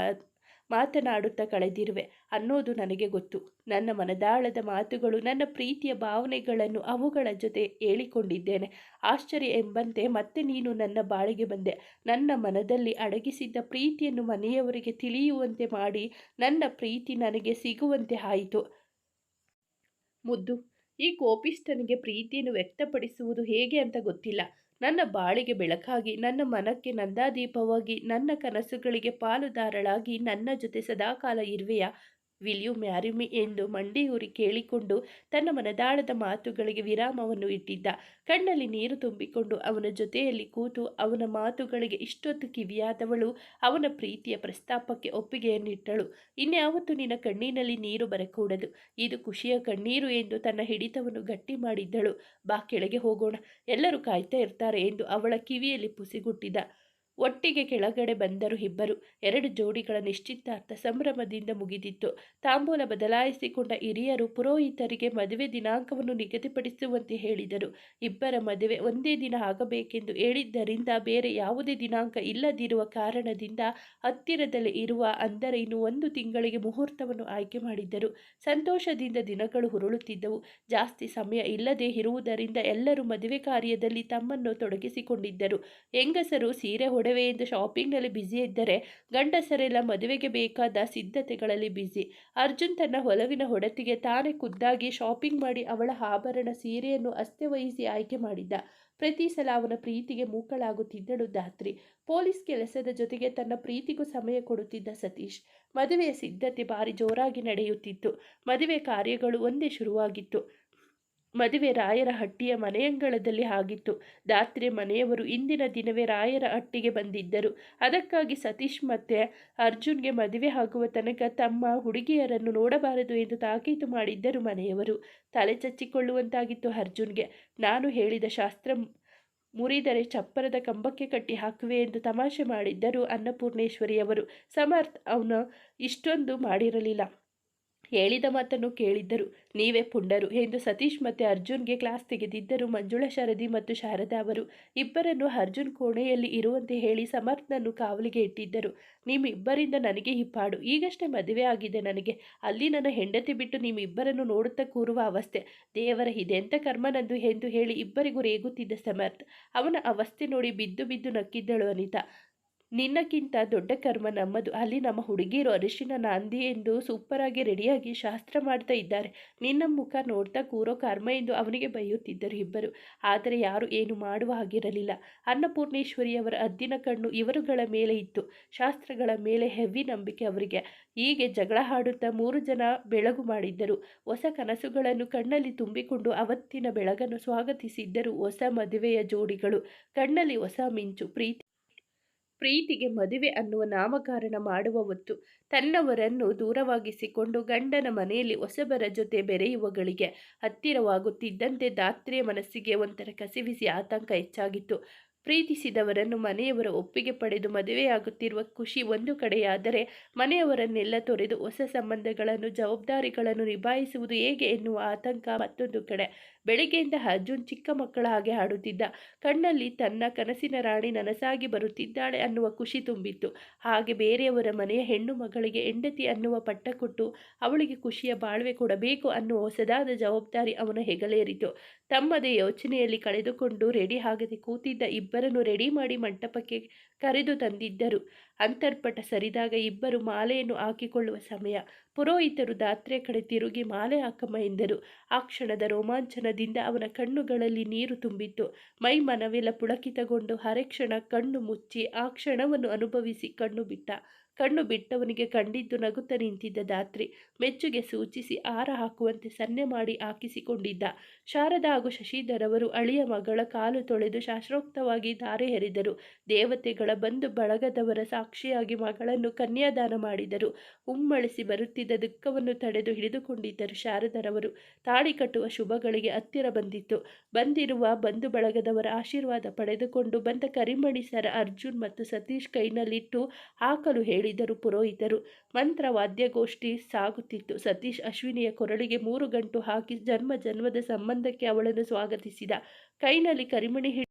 ಮಾತನಾಡುತ್ತಾ ಕಳೆದಿರುವೆ ಅನ್ನೋದು ನನಗೆ ಗೊತ್ತು. ನನ್ನ ಮನದಾಳದ ಮಾತುಗಳು, ನನ್ನ ಪ್ರೀತಿಯ ಭಾವನೆಗಳನ್ನು ಅವುಗಳ ಜೊತೆ ಹೇಳಿಕೊಂಡಿದ್ದೇನೆ. ಆಶ್ಚರ್ಯ ಎಂಬಂತೆ ಮತ್ತೆ ನೀನು ನನ್ನ ಬಾಳಿಗೆ ಬಂದೆ. ನನ್ನ ಮನದಲ್ಲಿ ಅಡಗಿಸಿದ್ದ ಪ್ರೀತಿಯನ್ನು ಮನೆಯವರಿಗೆ ತಿಳಿಯುವಂತೆ ಮಾಡಿ, ನನ್ನ ಪ್ರೀತಿ ನನಗೆ ಸಿಗುವಂತೆ ಆಯಿತು. ಮುದ್ದು, ಈ ಕೋಪಿಸ್ತನಿಗೆ ಪ್ರೀತಿಯನ್ನು ವ್ಯಕ್ತಪಡಿಸುವುದು ಹೇಗೆ ಅಂತ ಗೊತ್ತಿಲ್ಲ. ನನ್ನ ಬಾಳಿಗೆ ಬೆಳಕಾಗಿ ನನ್ನ ಮನಕ್ಕೆ ನಂದಾದೀಪವಾಗಿ ನನ್ನ ಕನಸುಗಳಿಗೆ ಪಾಲುದಾರಳಾಗಿ ನನ್ನ ಜೊತೆ ಸದಾಕಾಲ ಇರುವೆಯ? ವಿಲ್ ಯು ಮ್ಯಾರಿ ಮಿ ಎಂದು ಮಂಡಿಯೂರಿ ಕೇಳಿಕೊಂಡು ತನ್ನ ಮನದಾಳದ ಮಾತುಗಳಿಗೆ ವಿರಾಮವನ್ನು ಇಟ್ಟಿದ್ದ. ಕಣ್ಣಲ್ಲಿ ನೀರು ತುಂಬಿಕೊಂಡು ಅವನ ಜೊತೆಯಲ್ಲಿ ಕೂತು ಅವನ ಮಾತುಗಳಿಗೆ ಇಷ್ಟೊತ್ತು ಕಿವಿಯಾದವಳು ಅವನ ಪ್ರೀತಿಯ ಪ್ರಸ್ತಾಪಕ್ಕೆ ಒಪ್ಪಿಗೆಯನ್ನಿಟ್ಟಳು ಇನ್ಯಾವತ್ತು ನಿನ್ನ ಕಣ್ಣಿನಲ್ಲಿ ನೀರು ಬರಕೂಡದು. ಇದು ಖುಷಿಯ ಕಣ್ಣೀರು ಎಂದು ತನ್ನ ಹಿಡಿತವನ್ನು ಗಟ್ಟಿ ಮಾಡಿದ್ದಳು. ಬಾ, ಕೆಳಗೆ ಹೋಗೋಣ. ಎಲ್ಲರೂ ಕಾಯ್ತಾ ಇರ್ತಾರೆ ಎಂದು ಅವಳ ಕಿವಿಯಲ್ಲಿ ಪುಸಿಗುಟ್ಟಿದ. ಒಟ್ಟಿಗೆ ಕೆಳಗಡೆ ಬಂದರು ಇಬ್ಬರು, ಎರಡು ಜೋಡಿಗಳ ನಿಶ್ಚಿತಾರ್ಥ ಸಂಭ್ರಮದಿಂದ ಮುಗಿದಿತ್ತು. ತಾಂಬೂಲ ಬದಲಾಯಿಸಿಕೊಂಡ ಹಿರಿಯರು ಪುರೋಹಿತರಿಗೆ ಮದುವೆ ದಿನಾಂಕವನ್ನು ನಿಗದಿಪಡಿಸುವಂತೆ ಹೇಳಿದರು. ಇಬ್ಬರ ಮದುವೆ ಒಂದೇ ದಿನ ಆಗಬೇಕೆಂದು ಹೇಳಿದ್ದರಿಂದ ಬೇರೆ ಯಾವುದೇ ದಿನಾಂಕ ಇಲ್ಲದಿರುವ ಕಾರಣದಿಂದ ಹತ್ತಿರದಲ್ಲಿ ಇರುವ ಅಂದರೆ ಇನ್ನು ಒಂದು ತಿಂಗಳಿಗೆ ಮುಹೂರ್ತವನ್ನು ಆಯ್ಕೆ ಮಾಡಿದ್ದರು. ಸಂತೋಷದಿಂದ ದಿನಗಳು ಹುರುಳುತ್ತಿದ್ದವು ಜಾಸ್ತಿ ಸಮಯ ಇಲ್ಲದೆ ಇರುವುದರಿಂದ ಎಲ್ಲರೂ ಮದುವೆ ಕಾರ್ಯದಲ್ಲಿ ತಮ್ಮನ್ನು ತೊಡಗಿಸಿಕೊಂಡಿದ್ದರು. ಹೆಂಗಸರು ಸೀರೆ ಒಡವೆಯಿಂದ ಶಾಪಿಂಗ್ನಲ್ಲಿ ಬ್ಯುಸಿ ಇದ್ದರೆ ಗಂಡಸರೆಲ್ಲ ಮದುವೆಗೆ ಬೇಕಾದ ಸಿದ್ಧತೆಗಳಲ್ಲಿ ಬ್ಯುಸಿ. ಅರ್ಜುನ್ ತನ್ನ ಒಲವಿನ ಹೊಡತಿಗೆ ತಾನೇ ಖುದ್ದಾಗಿ ಶಾಪಿಂಗ್ ಮಾಡಿ ಅವಳ ಆಭರಣ ಸೀರೆಯನ್ನು ಅಸ್ತವಹಿಸಿ ಆಯ್ಕೆ ಮಾಡಿದ್ದ. ಪ್ರತಿ ಸಲ ಅವನ ಪ್ರೀತಿಗೆ ಮೂಕಳಾಗುತ್ತಿದ್ದಳು ಧಾತ್ರಿ. ಪೊಲೀಸ್ ಕೆಲಸದ ಜೊತೆಗೆ ತನ್ನ ಪ್ರೀತಿಗೂ ಸಮಯ ಕೊಡುತ್ತಿದ್ದ ಸತೀಶ್. ಮದುವೆಯ ಸಿದ್ಧತೆ ಭಾರಿ ಜೋರಾಗಿ ನಡೆಯುತ್ತಿತ್ತು. ಮದುವೆ ಕಾರ್ಯಗಳು ಒಂದೇ ಶುರುವಾಗಿತ್ತು. ಮದುವೆ ರಾಯರ ಹಟ್ಟಿಯ ಮನೆಯಂಗಳದಲ್ಲಿ ಆಗಿತ್ತು. ದಾತ್ರೆ ಮನೆಯವರು ಇಂದಿನ ದಿನವೇ ರಾಯರ ಹಟ್ಟಿಗೆ ಬಂದಿದ್ದರು. ಅದಕ್ಕಾಗಿ ಸತೀಶ್ ಮತ್ತೆ ಅರ್ಜುನ್ಗೆ ಮದುವೆ ಆಗುವ ತನಕ ತಮ್ಮ ಹುಡುಗಿಯರನ್ನು ನೋಡಬಾರದು ಎಂದು ತಾಕೀತು ಮಾಡಿದ್ದರು ಮನೆಯವರು. ತಲೆ ಚಚ್ಚಿಕೊಳ್ಳುವಂತಾಗಿತ್ತು ಅರ್ಜುನ್ಗೆ. ನಾನು ಹೇಳಿದ ಶಾಸ್ತ್ರ ಮುರಿದರೆ ಚಪ್ಪರದ ಕಂಬಕ್ಕೆ ಕಟ್ಟಿ ಹಾಕುವೆ ಎಂದು ತಮಾಷೆ ಮಾಡಿದ್ದರು ಅನ್ನಪೂರ್ಣೇಶ್ವರಿಯವರು. ಸಮರ್ಥ್, ಅವನು ಇಷ್ಟೊಂದು ಮಾಡಿರಲಿಲ್ಲ. ಹೇಳಿದ ಮಾತನ್ನು ಕೇಳಿದ್ದರು. ನೀವೇ ಪುಂಡರು ಎಂದು ಸತೀಶ್ ಮತ್ತು ಅರ್ಜುನ್ಗೆ ಕ್ಲಾಸ್ ತೆಗೆದಿದ್ದರು. ಮಂಜುಳಾ, ಶರದಿ ಮತ್ತು ಶಾರದಾ ಅವರು ಇಬ್ಬರನ್ನು ಅರ್ಜುನ್ ಕೋಣೆಯಲ್ಲಿ ಇರುವಂತೆ ಹೇಳಿ ಸಮರ್ಥನನ್ನು ಕಾವಲಿಗೆ ಇಟ್ಟಿದ್ದರು. ನಿಮ್ಮಿಬ್ಬರಿಂದ ನನಗೆ ಹಿಪ್ಪಾಡು. ಈಗಷ್ಟೇ ಮದುವೆ ಆಗಿದೆ ನನಗೆ. ಅಲ್ಲಿ ನನ್ನ ಹೆಂಡತಿ ಬಿಟ್ಟು ನಿಮ್ಮಿಬ್ಬರನ್ನು ನೋಡುತ್ತಾ ಕೂರುವ ಅವಸ್ಥೆ. ದೇವರ, ಇದೆಂತ ಕರ್ಮನಂದು ಎಂದು ಹೇಳಿ ಇಬ್ಬರಿಗೂ ರೇಗುತ್ತಿದ್ದ ಸಮರ್ಥ್. ಅವನ ಅವಸ್ಥೆ ನೋಡಿ ಬಿದ್ದು ಬಿದ್ದು ನಕ್ಕಿದ್ದಳು ಅನಿತಾ. ನಿನ್ನಕ್ಕಿಂತ ದೊಡ್ಡ ಕರ್ಮ ನಮ್ಮದು. ಅಲ್ಲಿ ನಮ್ಮ ಹುಡುಗಿರು ಅರಿಶಿನ, ನಾಂದಿ ಎಂದು ಸೂಪರಾಗಿ ರೆಡಿಯಾಗಿ ಶಾಸ್ತ್ರ ಮಾಡ್ತಾ ಇದ್ದಾರೆ. ನಿನ್ನ ಮುಖ ನೋಡ್ತಾ ಕೂರೋ ಕರ್ಮ ಎಂದು ಅವನಿಗೆ ಬೈಯುತ್ತಿದ್ದರು ಇಬ್ಬರು. ಆದರೆ ಯಾರು ಏನು ಮಾಡುವ ಹಾಗಿರಲಿಲ್ಲ. ಅನ್ನಪೂರ್ಣೇಶ್ವರಿಯವರ ಅದ್ದಿನ ಕಣ್ಣು ಇವರುಗಳ ಮೇಲೆ ಇತ್ತು. ಶಾಸ್ತ್ರಗಳ ಮೇಲೆ ಹೆವಿ ನಂಬಿಕೆ ಅವರಿಗೆ. ಹೀಗೆ ಜಗಳ ಹಾಡುತ್ತಾ ಮೂರು ಜನ ಬೆಳಗು ಮಾಡಿದ್ದರು. ಹೊಸ ಕನಸುಗಳನ್ನು ಕಣ್ಣಲ್ಲಿ ತುಂಬಿಕೊಂಡು ಅವತ್ತಿನ ಬೆಳಗನ್ನು ಸ್ವಾಗತಿಸಿದ್ದರು ಹೊಸ ಮದುವೆಯ ಜೋಡಿಗಳು. ಕಣ್ಣಲ್ಲಿ ಹೊಸ ಮಿಂಚು, ಪ್ರೀತಿ ಪ್ರೀತಿಗೆ ಮದುವೆ ಅನ್ನುವ ನಾಮಕರಣ ಮಾಡುವ ಹೊತ್ತು ತನ್ನವರನ್ನು ದೂರವಾಗಿಸಿಕೊಂಡು ಗಂಡನ ಮನೆಯಲ್ಲಿ ಹೊಸಬರ ಜೊತೆ ಬೆರೆಯುವಗಳಿಗೆ ಹತ್ತಿರವಾಗುತ್ತಿದ್ದಂತೆ ದಾತ್ರಿಯ ಮನಸ್ಸಿಗೆ ಒಂಥರ ಕಸಿವಿಸಿ ಆತಂಕ ಹೆಚ್ಚಾಗಿತ್ತು. ಪ್ರೀತಿಸಿದವರನ್ನು ಮನೆಯವರ ಒಪ್ಪಿಗೆ ಪಡೆದು ಮದುವೆಯಾಗುತ್ತಿರುವ ಖುಷಿ ಒಂದು ಕಡೆಯಾದರೆ ಮನೆಯವರನ್ನೆಲ್ಲ ತೊರೆದು ಹೊಸ ಸಂಬಂಧಗಳನ್ನು, ಜವಾಬ್ದಾರಿಗಳನ್ನು ನಿಭಾಯಿಸುವುದು ಹೇಗೆ ಎನ್ನುವ ಆತಂಕ ಮತ್ತೊಂದು ಕಡೆ. ಬೆಳಗ್ಗೆಯಿಂದ ಅರ್ಜುನ್ ಚಿಕ್ಕ ಮಕ್ಕಳ ಹಾಗೆ ಆಡುತ್ತಿದ್ದ ಕಣ್ಣಲ್ಲಿ ತನ್ನ ಕನಸಿನ ರಾಣಿ ನನಸಾಗಿ ಬರುತ್ತಿದ್ದಾಳೆ ಅನ್ನುವ ಖುಷಿ ತುಂಬಿತ್ತು. ಹಾಗೆ ಬೇರೆಯವರ ಮನೆಯ ಹೆಣ್ಣು ಮಗಳಿಗೆ ಹೆಂಡತಿ ಅನ್ನುವ ಪಟ್ಟ ಕೊಟ್ಟು ಅವಳಿಗೆ ಖುಷಿಯ ಬಾಳ್ವೆ ಕೊಡಬೇಕು ಅನ್ನುವ ಹೊಸದಾದ ಜವಾಬ್ದಾರಿ ಅವನ ಹೆಗಲೇರಿತು. ತಮ್ಮದೇ ಯೋಚನೆಯಲ್ಲಿ ಕಳೆದುಕೊಂಡು ರೆಡಿ ಆಗದೆ ಕೂತಿದ್ದ ಇಬ್ಬರನ್ನು ರೆಡಿ ಮಾಡಿ ಮಂಟಪಕ್ಕೆ ಕರೆದು ತಂದಿದ್ದರು. ಅಂತರ್ಪಟ ಸರಿದಾಗ ಇಬ್ಬರು ಮಾಲೆಯನ್ನು ಹಾಕಿಕೊಳ್ಳುವ ಸಮಯ. ಪುರೋಹಿತರು ದಾತ್ರೆ ಕಡೆ ತಿರುಗಿ ಮಾಲೆ ಹಾಕಮ್ಮ ಎಂದರು. ಆ ಕ್ಷಣದ ರೋಮಾಂಚನದಿಂದ ಅವನ ಕಣ್ಣುಗಳಲ್ಲಿ ನೀರು ತುಂಬಿತ್ತು. ಮೈ ಮನವೆಲ್ಲ ಪುಳಕಿತಗೊಂಡು ಹರೆಕ್ಷಣ ಕಣ್ಣು ಮುಚ್ಚಿ ಆ ಕ್ಷಣವನ್ನು ಅನುಭವಿಸಿ ಕಣ್ಣು ಬಿಟ್ಟ. ಕಣ್ಣು ಬಿಟ್ಟವನಿಗೆ ಕಂಡಿದ್ದು ನಗುತ್ತ ನಿಂತಿದ್ದ ದಾತ್ರಿ ಮೆಚ್ಚುಗೆ ಸೂಚಿಸಿ ಆರ ಹಾಕುವಂತೆ ಸನ್ನೆ ಮಾಡಿ ಹಾಕಿಸಿಕೊಂಡಿದ್ದ. ಶಾರದಾ ಹಾಗೂ ಶಶಿಧರವರು ಅಳಿಯ ಮಗಳ ಕಾಲು ತೊಳೆದು ಶಾಸ್ತ್ರೋಕ್ತವಾಗಿ ಧಾರೆ ಹೆರಿದರು ದೇವತೆಗಳ ಬಂಧು ಬಳಗದವರ ಸಾಕ್ಷಿಯಾಗಿ ಮಗಳನ್ನು ಕನ್ಯಾದಾನ ಮಾಡಿದರು. ಉಮ್ಮಳಿಸಿ ಬರುತ್ತಿದ್ದ ದುಃಖವನ್ನು ತಡೆದು ಹಿಡಿದುಕೊಂಡಿದ್ದರು ಶಾರದರವರು ತಾಳಿ ಕಟ್ಟುವ ಶುಭಗಳಿಗೆ ಹತ್ತಿರ ಬಂದಿತ್ತು. ಬಂದಿರುವ ಬಂಧು ಬಳಗದವರ ಆಶೀರ್ವಾದ ಪಡೆದುಕೊಂಡು ಬಂದ ಕರಿಮಣಿ ಸರ ಅರ್ಜುನ್ ಮತ್ತು ಸತೀಶ್ ಕೈನಲ್ಲಿಟ್ಟು ಹಾಕಲು ಹೇಳಿದರು ಪುರೋಹಿತರು. ಮಂತ್ರ ವಾದ್ಯಗೋಷ್ಠಿ ಸಾಗುತ್ತಿತ್ತು. ಸತೀಶ್ ಅಶ್ವಿನಿಯ ಕೊರಳಿಗೆ ಮೂರು ಗಂಟು ಹಾಕಿ ಜನ್ಮ ಜನ್ಮದ ಸಂಬಂಧಕ್ಕೆ ಅವಳನ್ನು ಸ್ವಾಗತಿಸಿದ. ಕೈನಲ್ಲಿ ಕರಿಮಣಿ ಹಿಡಿ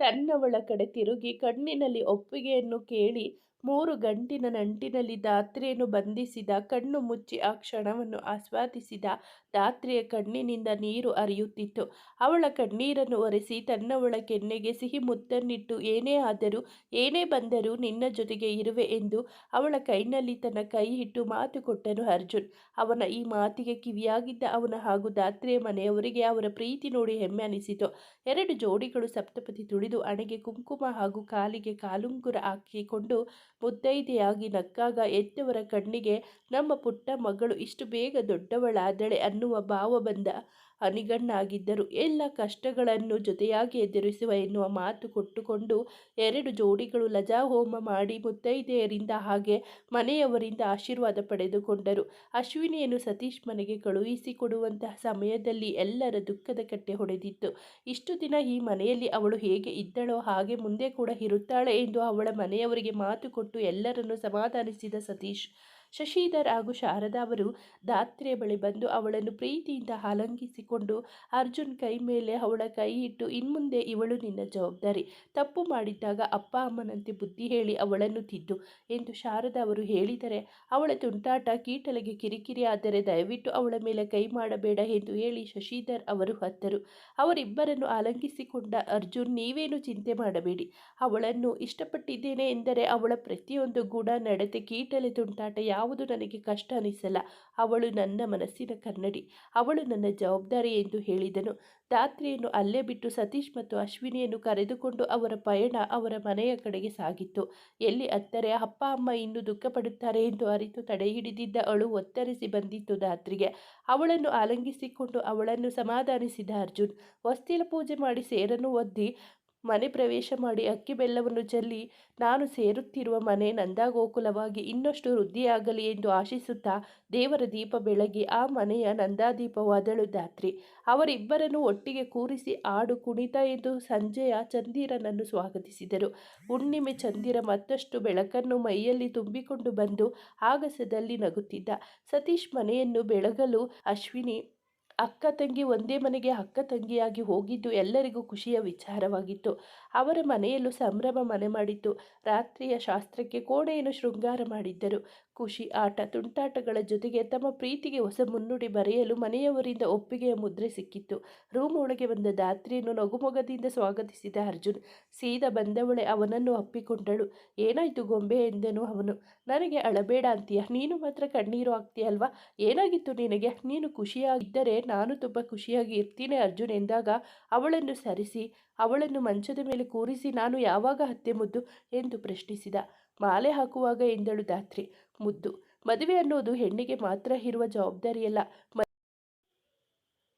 ತನ್ನವಳ ಕಡೆ ತಿರುಗಿ ಕಣ್ಣಿನಲ್ಲಿ ಒಪ್ಪಿಗೆಯನ್ನು ಕೇಳಿ ಮೂರು ಗಂಟಿನ ನಂಟಿನಲ್ಲಿ ದಾತ್ರಿಯನ್ನು ಬಂಧಿಸಿದ, ಕಣ್ಣು ಮುಚ್ಚಿ ಆ ಕ್ಷಣವನ್ನು ಆಸ್ವಾದಿಸಿದ ದಾತ್ರಿಯ ಕಣ್ಣಿನಿಂದ ನೀರು ಹರಿಯುತ್ತಿತ್ತು. ಅವಳ ಕಣ್ಣೀರನ್ನು ಒರೆಸಿ ತನ್ನವಳ ಕೆನ್ನೆಗೆ ಸಿಹಿ ಮುತ್ತನ್ನಿಟ್ಟು ಏನೇ ಆದರೂ, ಏನೇ ಬಂದರೂ ನಿನ್ನ ಜೊತೆಗೆ ಇರುವೆ ಎಂದು ಅವಳ ಕೈನಲ್ಲಿ ತನ್ನ ಕೈ ಇಟ್ಟು ಮಾತು ಕೊಟ್ಟನು ಅರ್ಜುನ್. ಅವನ ಈ ಮಾತಿಗೆ ಕಿವಿಯಾಗಿದ್ದ ಅವನ ಹಾಗೂ ದಾತ್ರಿಯ ಮನೆಯವರಿಗೆ ಅವರ ಪ್ರೀತಿ ನೋಡಿ ಹೆಮ್ಮೆ ಅನಿಸಿತು. ಎರಡು ಜೋಡಿಗಳು ಸಪ್ತಪತಿ ತುಳಿದು ಅಣೆಗೆ ಕುಂಕುಮ ಹಾಗೂ ಕಾಲಿಗೆ ಕಾಲುಂಗುರ ಹಾಕಿಕೊಂಡು ಮುದ್ದೈದೆಯಾಗಿ ನಕ್ಕಾಗ ಎದ್ದವರ ಕಣ್ಣಿಗೆ ನಮ್ಮ ಪುಟ್ಟ ಮಗಳು ಇಷ್ಟು ಬೇಗ ದೊಡ್ಡವಳಾದಳೆ ಅನ್ನುವ ಭಾವ ಬಂದ. ಅನಿಗಣ್ಣಾಗಿದ್ದರು. ಎಲ್ಲ ಕಷ್ಟಗಳನ್ನು ಜೊತೆಯಾಗಿ ಎದುರಿಸುವ ಎನ್ನುವ ಮಾತು ಕೊಟ್ಟುಕೊಂಡು ಎರಡು ಜೋಡಿಗಳು ಲಜಾ ಹೋಮ ಮಾಡಿ ಮುತ್ತೈದೆಯರಿಂದ ಹಾಗೆ ಮನೆಯವರಿಂದ ಆಶೀರ್ವಾದ ಪಡೆದುಕೊಂಡರು. ಅಶ್ವಿನಿಯನ್ನು ಸತೀಶ್ ಮನೆಗೆ ಕಳುಹಿಸಿಕೊಡುವಂತಹ ಸಮಯದಲ್ಲಿ ಎಲ್ಲರ ದುಃಖದ ಕಟ್ಟೆ ಹೊಡೆದಿತ್ತು. ಇಷ್ಟು ದಿನ ಈ ಮನೆಯಲ್ಲಿ ಅವಳು ಹೇಗೆ ಇದ್ದಳೋ ಹಾಗೆ ಮುಂದೆ ಕೂಡ ಇರುತ್ತಾಳೆ ಎಂದು ಅವಳ ಮನೆಯವರಿಗೆ ಮಾತು ಕೊಟ್ಟು ಎಲ್ಲರನ್ನು ಸಮಾಧಾನಿಸಿದ ಸತೀಶ್ ಶಶಿಧರ್ ಹಾಗೂ ಶಾರದಾ ಅವರು ದಾತ್ರೆ ಬಳಿ ಬಂದು ಅವಳನ್ನು ಪ್ರೀತಿಯಿಂದ ಆಲಂಗಿಸಿಕೊಂಡು ಅರ್ಜುನ್ ಕೈ ಮೇಲೆ ಅವಳ ಕೈ ಇಟ್ಟು, ಇನ್ಮುಂದೆ ಇವಳು ನಿನ್ನ ಜವಾಬ್ದಾರಿ. ತಪ್ಪು ಮಾಡಿದ್ದಾಗ ಅಪ್ಪ ಅಮ್ಮನಂತೆ ಬುದ್ಧಿ ಹೇಳಿ ಅವಳನ್ನು ತಿದ್ದು ಎಂದು ಶಾರದಾ ಅವರು ಹೇಳಿದರೆ, ಅವಳ ತುಂಟಾಟ ಕೀಟಲೆಗೆ ಕಿರಿಕಿರಿ ಆದರೆ ದಯವಿಟ್ಟು ಅವಳ ಮೇಲೆ ಕೈ ಮಾಡಬೇಡ ಎಂದು ಹೇಳಿ ಶಶಿಧರ್ ಅವರು ಹತ್ತರು. ಅವರಿಬ್ಬರನ್ನು ಆಲಂಗಿಸಿಕೊಂಡ ಅರ್ಜುನ್, ನೀವೇನು ಚಿಂತೆ ಮಾಡಬೇಡಿ. ಅವಳನ್ನು ಇಷ್ಟಪಟ್ಟಿದ್ದೇನೆ ಎಂದರೆ ಅವಳ ಪ್ರತಿಯೊಂದು ಗುಣ, ನಡತೆ, ಕೀಟಲೆ, ತುಂಟಾಟ ಯಾವುದು ನನಗೆ ಕಷ್ಟ ಅನಿಸಲ್ಲ. ಅವಳು ನನ್ನ ಮನಸ್ಸಿನ ಕನ್ನಡಿ. ಅವಳು ನನ್ನ ಜವಾಬ್ದಾರಿ ಎಂದು ಹೇಳಿದನು. ದಾತ್ರಿಯನ್ನು ಅಲ್ಲೇ ಬಿಟ್ಟು ಸತೀಶ್ ಮತ್ತು ಅಶ್ವಿನಿಯನ್ನು ಕರೆದುಕೊಂಡು ಅವರ ಪಯಣ ಅವರ ಮನೆಯ ಕಡೆಗೆ ಸಾಗಿತ್ತು. ಎಲ್ಲಿ ಅತ್ತರೆ ಅಪ್ಪ, ಅಮ್ಮ ಇನ್ನೂ ದುಃಖಪಡುತ್ತಾರೆ ಎಂದು ಅರಿತು ತಡೆ ಹಿಡಿದಿದ್ದ ಅಳು ಒತ್ತರಿಸಿ ಬಂದಿತ್ತು ದಾತ್ರಿಗೆ. ಅವಳನ್ನು ಆಲಂಗಿಸಿಕೊಂಡು ಅವಳನ್ನು ಸಮಾಧಾನಿಸಿದ ಅರ್ಜುನ್, ವಸ್ತಿಲ ಪೂಜೆ ಮಾಡಿ ಸೇರನ್ನು ಒದ್ದಿ ಮನೆ ಪ್ರವೇಶ ಮಾಡಿ ಅಕ್ಕಿ ಬೆಲ್ಲವನ್ನು ಚೆಲ್ಲಿ ನಾನು ಸೇರುತ್ತಿರುವ ಮನೆ ನಂದಾಗೋಕುಲವಾಗಿ ಇನ್ನಷ್ಟು ವೃದ್ಧಿಯಾಗಲಿ ಎಂದು ಆಶಿಸುತ್ತಾ ದೇವರ ದೀಪ ಬೆಳಗಿ ಆ ಮನೆಯ ನಂದಾದೀಪವಾದಳು ದಾತ್ರಿ ಅವರಿಬ್ಬರನ್ನು ಒಟ್ಟಿಗೆ ಕೂರಿಸಿ ಆಡು ಕುಣಿತ ಎಂದು ಸಂಜೆಯ ಚಂದಿರನನ್ನು ಸ್ವಾಗತಿಸಿದರು. ಹುಣ್ಣಿಮೆ ಚಂದಿರ ಮತ್ತಷ್ಟು ಬೆಳಕನ್ನು ಮೈಯಲ್ಲಿ ತುಂಬಿಕೊಂಡು ಬಂದು ಆಗಸದಲ್ಲಿ ನಗುತ್ತಿದ್ದ ಸತೀಶ್ ಮನೆಯನ್ನು ಬೆಳಗಲು ಅಶ್ವಿನಿ ಅಕ್ಕ ತಂಗಿ ಒಂದೇ ಮನೆಗೆ ಅಕ್ಕ ತಂಗಿಯಾಗಿ ಹೋಗಿದ್ದು ಎಲ್ಲರಿಗೂ ಖುಷಿಯ ವಿಚಾರವಾಗಿತ್ತು. ಅವರ ಮನೆಯಲ್ಲೂ ಸಂಭ್ರಮ ಮನೆ ಮಾಡಿತ್ತು. ರಾತ್ರಿಯ ಶಾಸ್ತ್ರಕ್ಕೆ ಕೋಣೆಯನ್ನು ಶೃಂಗಾರ ಮಾಡಿದ್ದರು. ಖುಷಿ, ಆಟ, ತುಂಟಾಟಗಳ ಜೊತೆಗೆ ತಮ್ಮ ಪ್ರೀತಿಗೆ ಹೊಸ ಮುನ್ನುಡಿ ಬರೆಯಲು ಮನೆಯವರಿಂದ ಒಪ್ಪಿಗೆಯ ಮುದ್ರೆ ಸಿಕ್ಕಿತ್ತು. ರೂಮ್ ಒಳಗೆ ಬಂದ ದಾತ್ರಿಯನ್ನು ನಗುಮೊಗದಿಂದ ಸ್ವಾಗತಿಸಿದ ಅರ್ಜುನ್, ಸೀದಾ ಬಂದವಳೆ ಅವನನ್ನು ಅಪ್ಪಿಕೊಂಡಳು. ಏನಾಯ್ತು ಗೊಂಬೆ? ಎಂದನು ಅವನು. ನನಗೆ ಅಳಬೇಡ ಅಂತೀಯ? ನೀನು ಮಾತ್ರ ಕಣ್ಣೀರು ಆಗ್ತೀಯಲ್ವಾ ಏನಾಗಿತ್ತು ನಿನಗೆ? ನೀನು ಖುಷಿಯಾಗಿದ್ದರೆ ನಾನು ತುಂಬ ಖುಷಿಯಾಗಿ ಇರ್ತೀನಿ ಅರ್ಜುನ್ ಎಂದಾಗ, ಅವಳನ್ನು ಸರಿಸಿ, ಅವಳನ್ನು ಮಂಚದ ಮೇಲೆ ಕೂರಿಸಿ ನಾನು ಯಾವಾಗ ಹತ್ತೆ ಮುದ್ದು? ಎಂದು ಪ್ರಶ್ನಿಸಿದ. ಮಾಲೆ ಹಾಕುವಾಗ ಎಂದಳು ದಾತ್ರಿ ಮುದ್ದು, ಮದುವೆ ಅನ್ನೋದು ಹೆಣ್ಣಿಗೆ ಮಾತ್ರ ಇರುವ ಜವಾಬ್ದಾರಿಯಲ್ಲ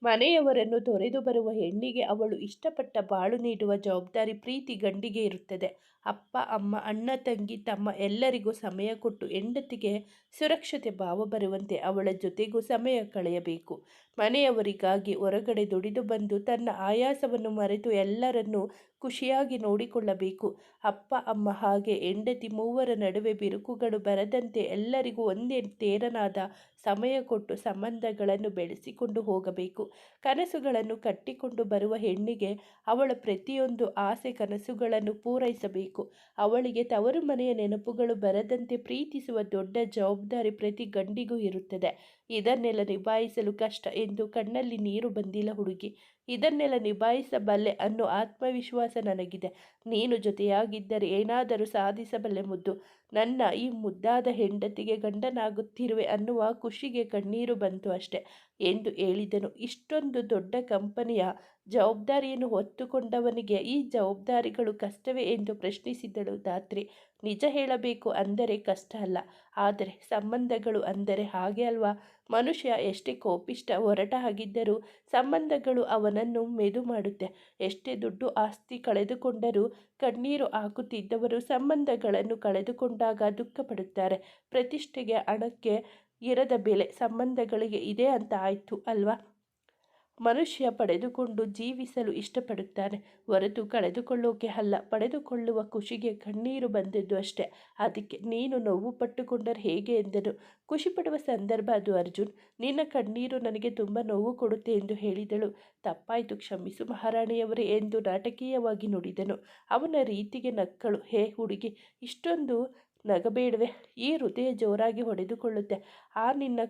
ಮನೆಯವರನ್ನು ತೊರೆದು ಬರುವ ಹೆಣ್ಣಿಗೆ ಅವಳು ಇಷ್ಟಪಟ್ಟ ಬಾಳು ನೀಡುವ ಜವಾಬ್ದಾರಿ ಪ್ರೀತಿ ಗಂಡಿಗೆ ಇರುತ್ತದೆ. ಅಪ್ಪ, ಅಮ್ಮ, ಅಣ್ಣ, ತಂಗಿ ತಮ್ಮ ಎಲ್ಲರಿಗೂ ಸಮಯ ಕೊಟ್ಟು ಹೆಂಡತಿಗೆ ಸುರಕ್ಷತೆ ಭಾವ ಬರುವಂತೆ ಅವಳ ಜೊತೆಗೂ ಸಮಯ ಕಳೆಯಬೇಕು. ಮನೆಯವರಿಗಾಗಿ ಹೊರಗಡೆ ದುಡಿದು ಬಂದು ತನ್ನ ಆಯಾಸವನ್ನು ಮರೆತು ಎಲ್ಲರನ್ನೂ ಖುಷಿಯಾಗಿ ನೋಡಿಕೊಳ್ಳಬೇಕು. ಅಪ್ಪ, ಅಮ್ಮ ಹಾಗೆ ಹೆಂಡತಿ ಮೂವರ ನಡುವೆ ಬಿರುಕುಗಳು ಬರದಂತೆ ಎಲ್ಲರಿಗೂ ಒಂದೇ ತೇರನಾದ ಸಮಯ ಕೊಟ್ಟು ಸಂಬಂಧಗಳನ್ನು ಬೆಳೆಸಿಕೊಂಡು ಹೋಗಬೇಕು. ಕನಸುಗಳನ್ನು ಕಟ್ಟಿಕೊಂಡು ಬರುವ ಹೆಣ್ಣಿಗೆ ಅವಳ ಪ್ರತಿಯೊಂದು ಆಸೆ ಕನಸುಗಳನ್ನು ಪೂರೈಸಬೇಕು. ಅವಳಿಗೆ ತವರು ಮನೆಯ ನೆನಪುಗಳು ಬರದಂತೆ ಪ್ರೀತಿಸುವ ದೊಡ್ಡ ಜವಾಬ್ದಾರಿ ಪ್ರತಿ ಗಂಡಿಗೂ ಇರುತ್ತದೆ. ಇದನ್ನೆಲ್ಲ ನಿಭಾಯಿಸಲು ಕಷ್ಟ ಎಂದು ಕಣ್ಣಲ್ಲಿ ನೀರು ಬಂದಿಲ್ಲ ಹುಡುಗಿ. ಇದನ್ನೆಲ್ಲ ನಿಭಾಯಿಸಬಲ್ಲೆ ಅನ್ನೋ ಆತ್ಮವಿಶ್ವಾಸ ನನಗಿದೆ. ನೀನು ಜೊತೆಯಾಗಿದ್ದರೆ ಏನಾದರೂ ಸಾಧಿಸಬಲ್ಲೆ ಮುದ್ದು. ನನ್ನ ಈ ಮುದ್ದಾದ ಹೆಂಡತಿಗೆ ಗಂಡನಾಗುತ್ತಿರುವೆ ಅನ್ನುವ ಖುಷಿಗೆ ಕಣ್ಣೀರು ಬಂತು ಅಷ್ಟೆ ಎಂದು ಹೇಳಿದನು. ಇಷ್ಟೊಂದು ದೊಡ್ಡ ಕಂಪನಿಯ ಜವಾಬ್ದಾರಿಯನ್ನು ಹೊತ್ತುಕೊಂಡವನಿಗೆ ಈ ಜವಾಬ್ದಾರಿಗಳು ಕಷ್ಟವೇ ಎಂದು ಪ್ರಶ್ನಿಸಿದಳು ದಾತ್ರಿ ನಿಜ ಹೇಳಬೇಕು ಅಂದರೆ ಕಷ್ಟ ಅಲ್ಲ. ಆದರೆ ಸಂಬಂಧಗಳು ಅಂದರೆ ಹಾಗೆ ಅಲ್ವಾ? ಮನುಷ್ಯ ಎಷ್ಟೇ ಕೋಪಿಷ್ಟ ಹೊರಟ ಆಗಿದ್ದರೂ ಸಂಬಂಧಗಳು ಅವನನ್ನು ಮೆದು ಮಾಡುತ್ತೆ. ಎಷ್ಟೇ ದುಡ್ಡು ಆಸ್ತಿ ಕಳೆದುಕೊಂಡರೂ ಕಣ್ಣೀರು ಹಾಕುತ್ತಿದ್ದವರು ಸಂಬಂಧಗಳನ್ನು ಕಳೆದುಕೊಂಡಾಗ ದುಃಖ ಪಡುತ್ತಾರೆ ಪ್ರತಿಷ್ಠೆಗೆ ಹಣಕ್ಕೆ ಇರದ ಬೆಲೆ ಸಂಬಂಧಗಳಿಗೆ ಇದೆ ಅಂತ ಆಯಿತು ಅಲ್ವಾ? ಮನುಷ್ಯ ಪಡೆದುಕೊಂಡು ಜೀವಿಸಲು ಇಷ್ಟಪಡುತ್ತಾನೆ. ಹೊರತು ಕಳೆದುಕೊಳ್ಳೋಕೆ ಅಲ್ಲ, ಪಡೆದುಕೊಳ್ಳುವ ಖುಷಿಗೆ ಕಣ್ಣೀರು ಬಂದದ್ದು ಅಷ್ಟೆ. ಅದಕ್ಕೆ ನೀನು ನೋವು ಪಟ್ಟುಕೊಂಡರೆ ಹೇಗೆ ಎಂದನು. ಖುಷಿ ಪಡುವ ಸಂದರ್ಭ ಅದು, ಅರ್ಜುನ್. ನಿನ್ನ ಕಣ್ಣೀರು ನನಗೆ ತುಂಬ ನೋವು ಕೊಡುತ್ತೆ ಎಂದು ಹೇಳಿದಳು. ತಪ್ಪಾಯಿತು, ಕ್ಷಮಿಸು ಮಹಾರಾಣಿಯವರೇ ಎಂದು ನಾಟಕೀಯವಾಗಿ ನುಡಿದನು. ಅವನ ರೀತಿಗೆ ನಕ್ಕಳು. ಹೇ ಹುಡುಗಿ, ಇಷ್ಟೊಂದು ನಗಬೇಡವೆ. ಈ ಹೃದಯ ಜೋರಾಗಿ ಹೊಡೆದುಕೊಳ್ಳುತ್ತೆ. ಆ ನಿನ್ನ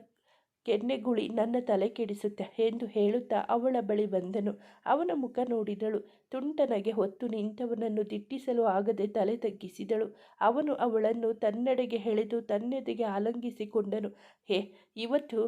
ಕೆನ್ನೆಗುಳಿ ನನ್ನ ತಲೆ ಕೆಡಿಸುತ್ತೆ ಎಂದು ಹೇಳುತ್ತಾ ಅವಳ ಬಳಿ ಬಂದನು. ಅವನ ಮುಖ ನೋಡಿದಳು. ತುಂಟನಗೆ ಹೊತ್ತು ನಿಂತವನನ್ನು ದಿಟ್ಟಿಸಲು ಆಗದೆ ತಲೆ ತಗ್ಗಿಸಿದಳು. ಅವನು ಅವಳನ್ನು ತನ್ನೆಡೆಗೆ ಎಳೆದು ತನ್ನೆದೆಗೆ ಆಲಂಗಿಸಿಕೊಂಡನು. ಹೇ, ಇವತ್ತು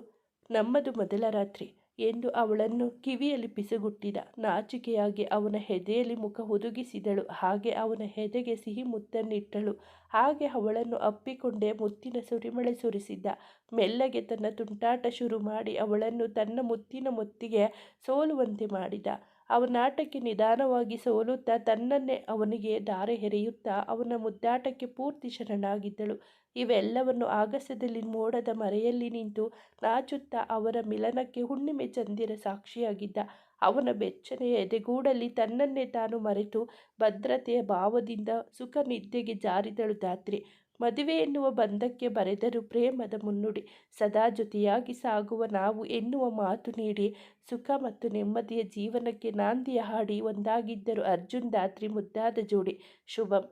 ನಮ್ಮದು ಮೊದಲ ರಾತ್ರಿ. ಎಂದು ಅವಳನ್ನು ಕಿವಿಯಲ್ಲಿ ಪಿಸುಗುಟ್ಟಿದ ನಾಚಿಕೆಯಾಗಿ ಅವನ ಹೆದೆಯಲ್ಲಿ ಮುಖ ಹುದುಗಿಸಿದಳು. ಹಾಗೆ ಅವನ ಹೆದೆಗೆ ಸಿಹಿ ಮುತ್ತನ್ನಿಟ್ಟಳು ಹಾಗೆ ಅವಳನ್ನು ಅಪ್ಪಿಕೊಂಡೇ ಮುತ್ತಿನ ಸುರಿಮಳೆ ಸುರಿಸಿದ್ದ. ಮೆಲ್ಲಗೆ ತನ್ನ ತುಂಟಾಟ ಶುರು ಮಾಡಿ ಅವಳನ್ನು ತನ್ನ ಮುತ್ತಿನ ಮುತ್ತಿಗೆ ಸೋಲುವಂತೆ ಮಾಡಿದ. ಅವನಾಟಕ್ಕೆ ನಿಧಾನವಾಗಿ ಸೋಲುತ್ತಾ ತನ್ನನ್ನೇ ಅವನಿಗೆ ಧಾರೆ ಹೆರೆಯುತ್ತಾ ಅವನ ಮುದ್ದಾಟಕ್ಕೆ ಪೂರ್ತಿ ಶರಣಾಗಿದ್ದಳು. ಇವೆಲ್ಲವನ್ನು ಆಗಸದಲ್ಲಿ ಮೋಡದ ಮರೆಯಲ್ಲಿ ನಿಂತು ನಾಚುತ್ತಾ ಅವರ ಮಿಲನಕ್ಕೆ ಹುಣ್ಣಿಮೆ ಚಂದಿರ ಸಾಕ್ಷಿಯಾಗಿದ್ದ ಅವನ ಬೆಚ್ಚನೆಯ ಎದೆಗೂಡಲ್ಲಿ ತನ್ನನ್ನೇ ತಾನು ಮರೆತು ಭದ್ರತೆಯ ಭಾವದಿಂದ ಸುಖ ನಿದ್ದೆಗೆ ಜಾರಿದಳು ಧಾತ್ರಿ. ಮದುವೆ ಎನ್ನುವ ಬಂಧಕ್ಕೆ ಬರೆದರು ಪ್ರೇಮದ ಮುನ್ನುಡಿ. ಸದಾ ಜೊತೆಯಾಗಿ ಸಾಗುವ ನಾವು ಎನ್ನುವ ಮಾತು ನೀಡಿ, ಸುಖ ಮತ್ತು ನೆಮ್ಮದಿಯ ಜೀವನಕ್ಕೆ ನಾಂದಿಯ ಹಾಡಿ ಒಂದಾಗಿದ್ದರು ಅರ್ಜುನ್ ದಾತ್ರಿ ಮುದ್ದಾದ ಜೋಡಿ. ಶುಭಂ.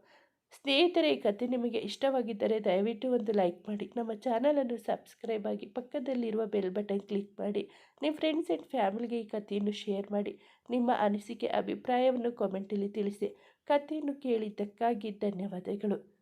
ಸ್ನೇಹಿತರೆ, ಈ ಕತೆ ನಿಮಗೆ ಇಷ್ಟವಾಗಿದ್ದರೆ ದಯವಿಟ್ಟು ಒಂದು ಲೈಕ್ ಮಾಡಿ. ನಮ್ಮ ಚಾನಲನ್ನು ಸಬ್ಸ್ಕ್ರೈಬ್ ಆಗಿ ಪಕ್ಕದಲ್ಲಿರುವ ಬೆಲ್ ಬಟನ್ ಕ್ಲಿಕ್ ಮಾಡಿ. ನಿಮ್ಮ ಫ್ರೆಂಡ್ಸ್ ಆ್ಯಂಡ್ ಫ್ಯಾಮಿಲಿಗೆ ಈ ಕಥೆಯನ್ನು ಶೇರ್ ಮಾಡಿ. ನಿಮ್ಮ ಅನಿಸಿಕೆ, ಅಭಿಪ್ರಾಯವನ್ನು ಕಾಮೆಂಟಲ್ಲಿ ತಿಳಿಸಿ. ಕಥೆಯನ್ನು ಕೇಳಿದ್ದಕ್ಕಾಗಿ ಧನ್ಯವಾದಗಳು.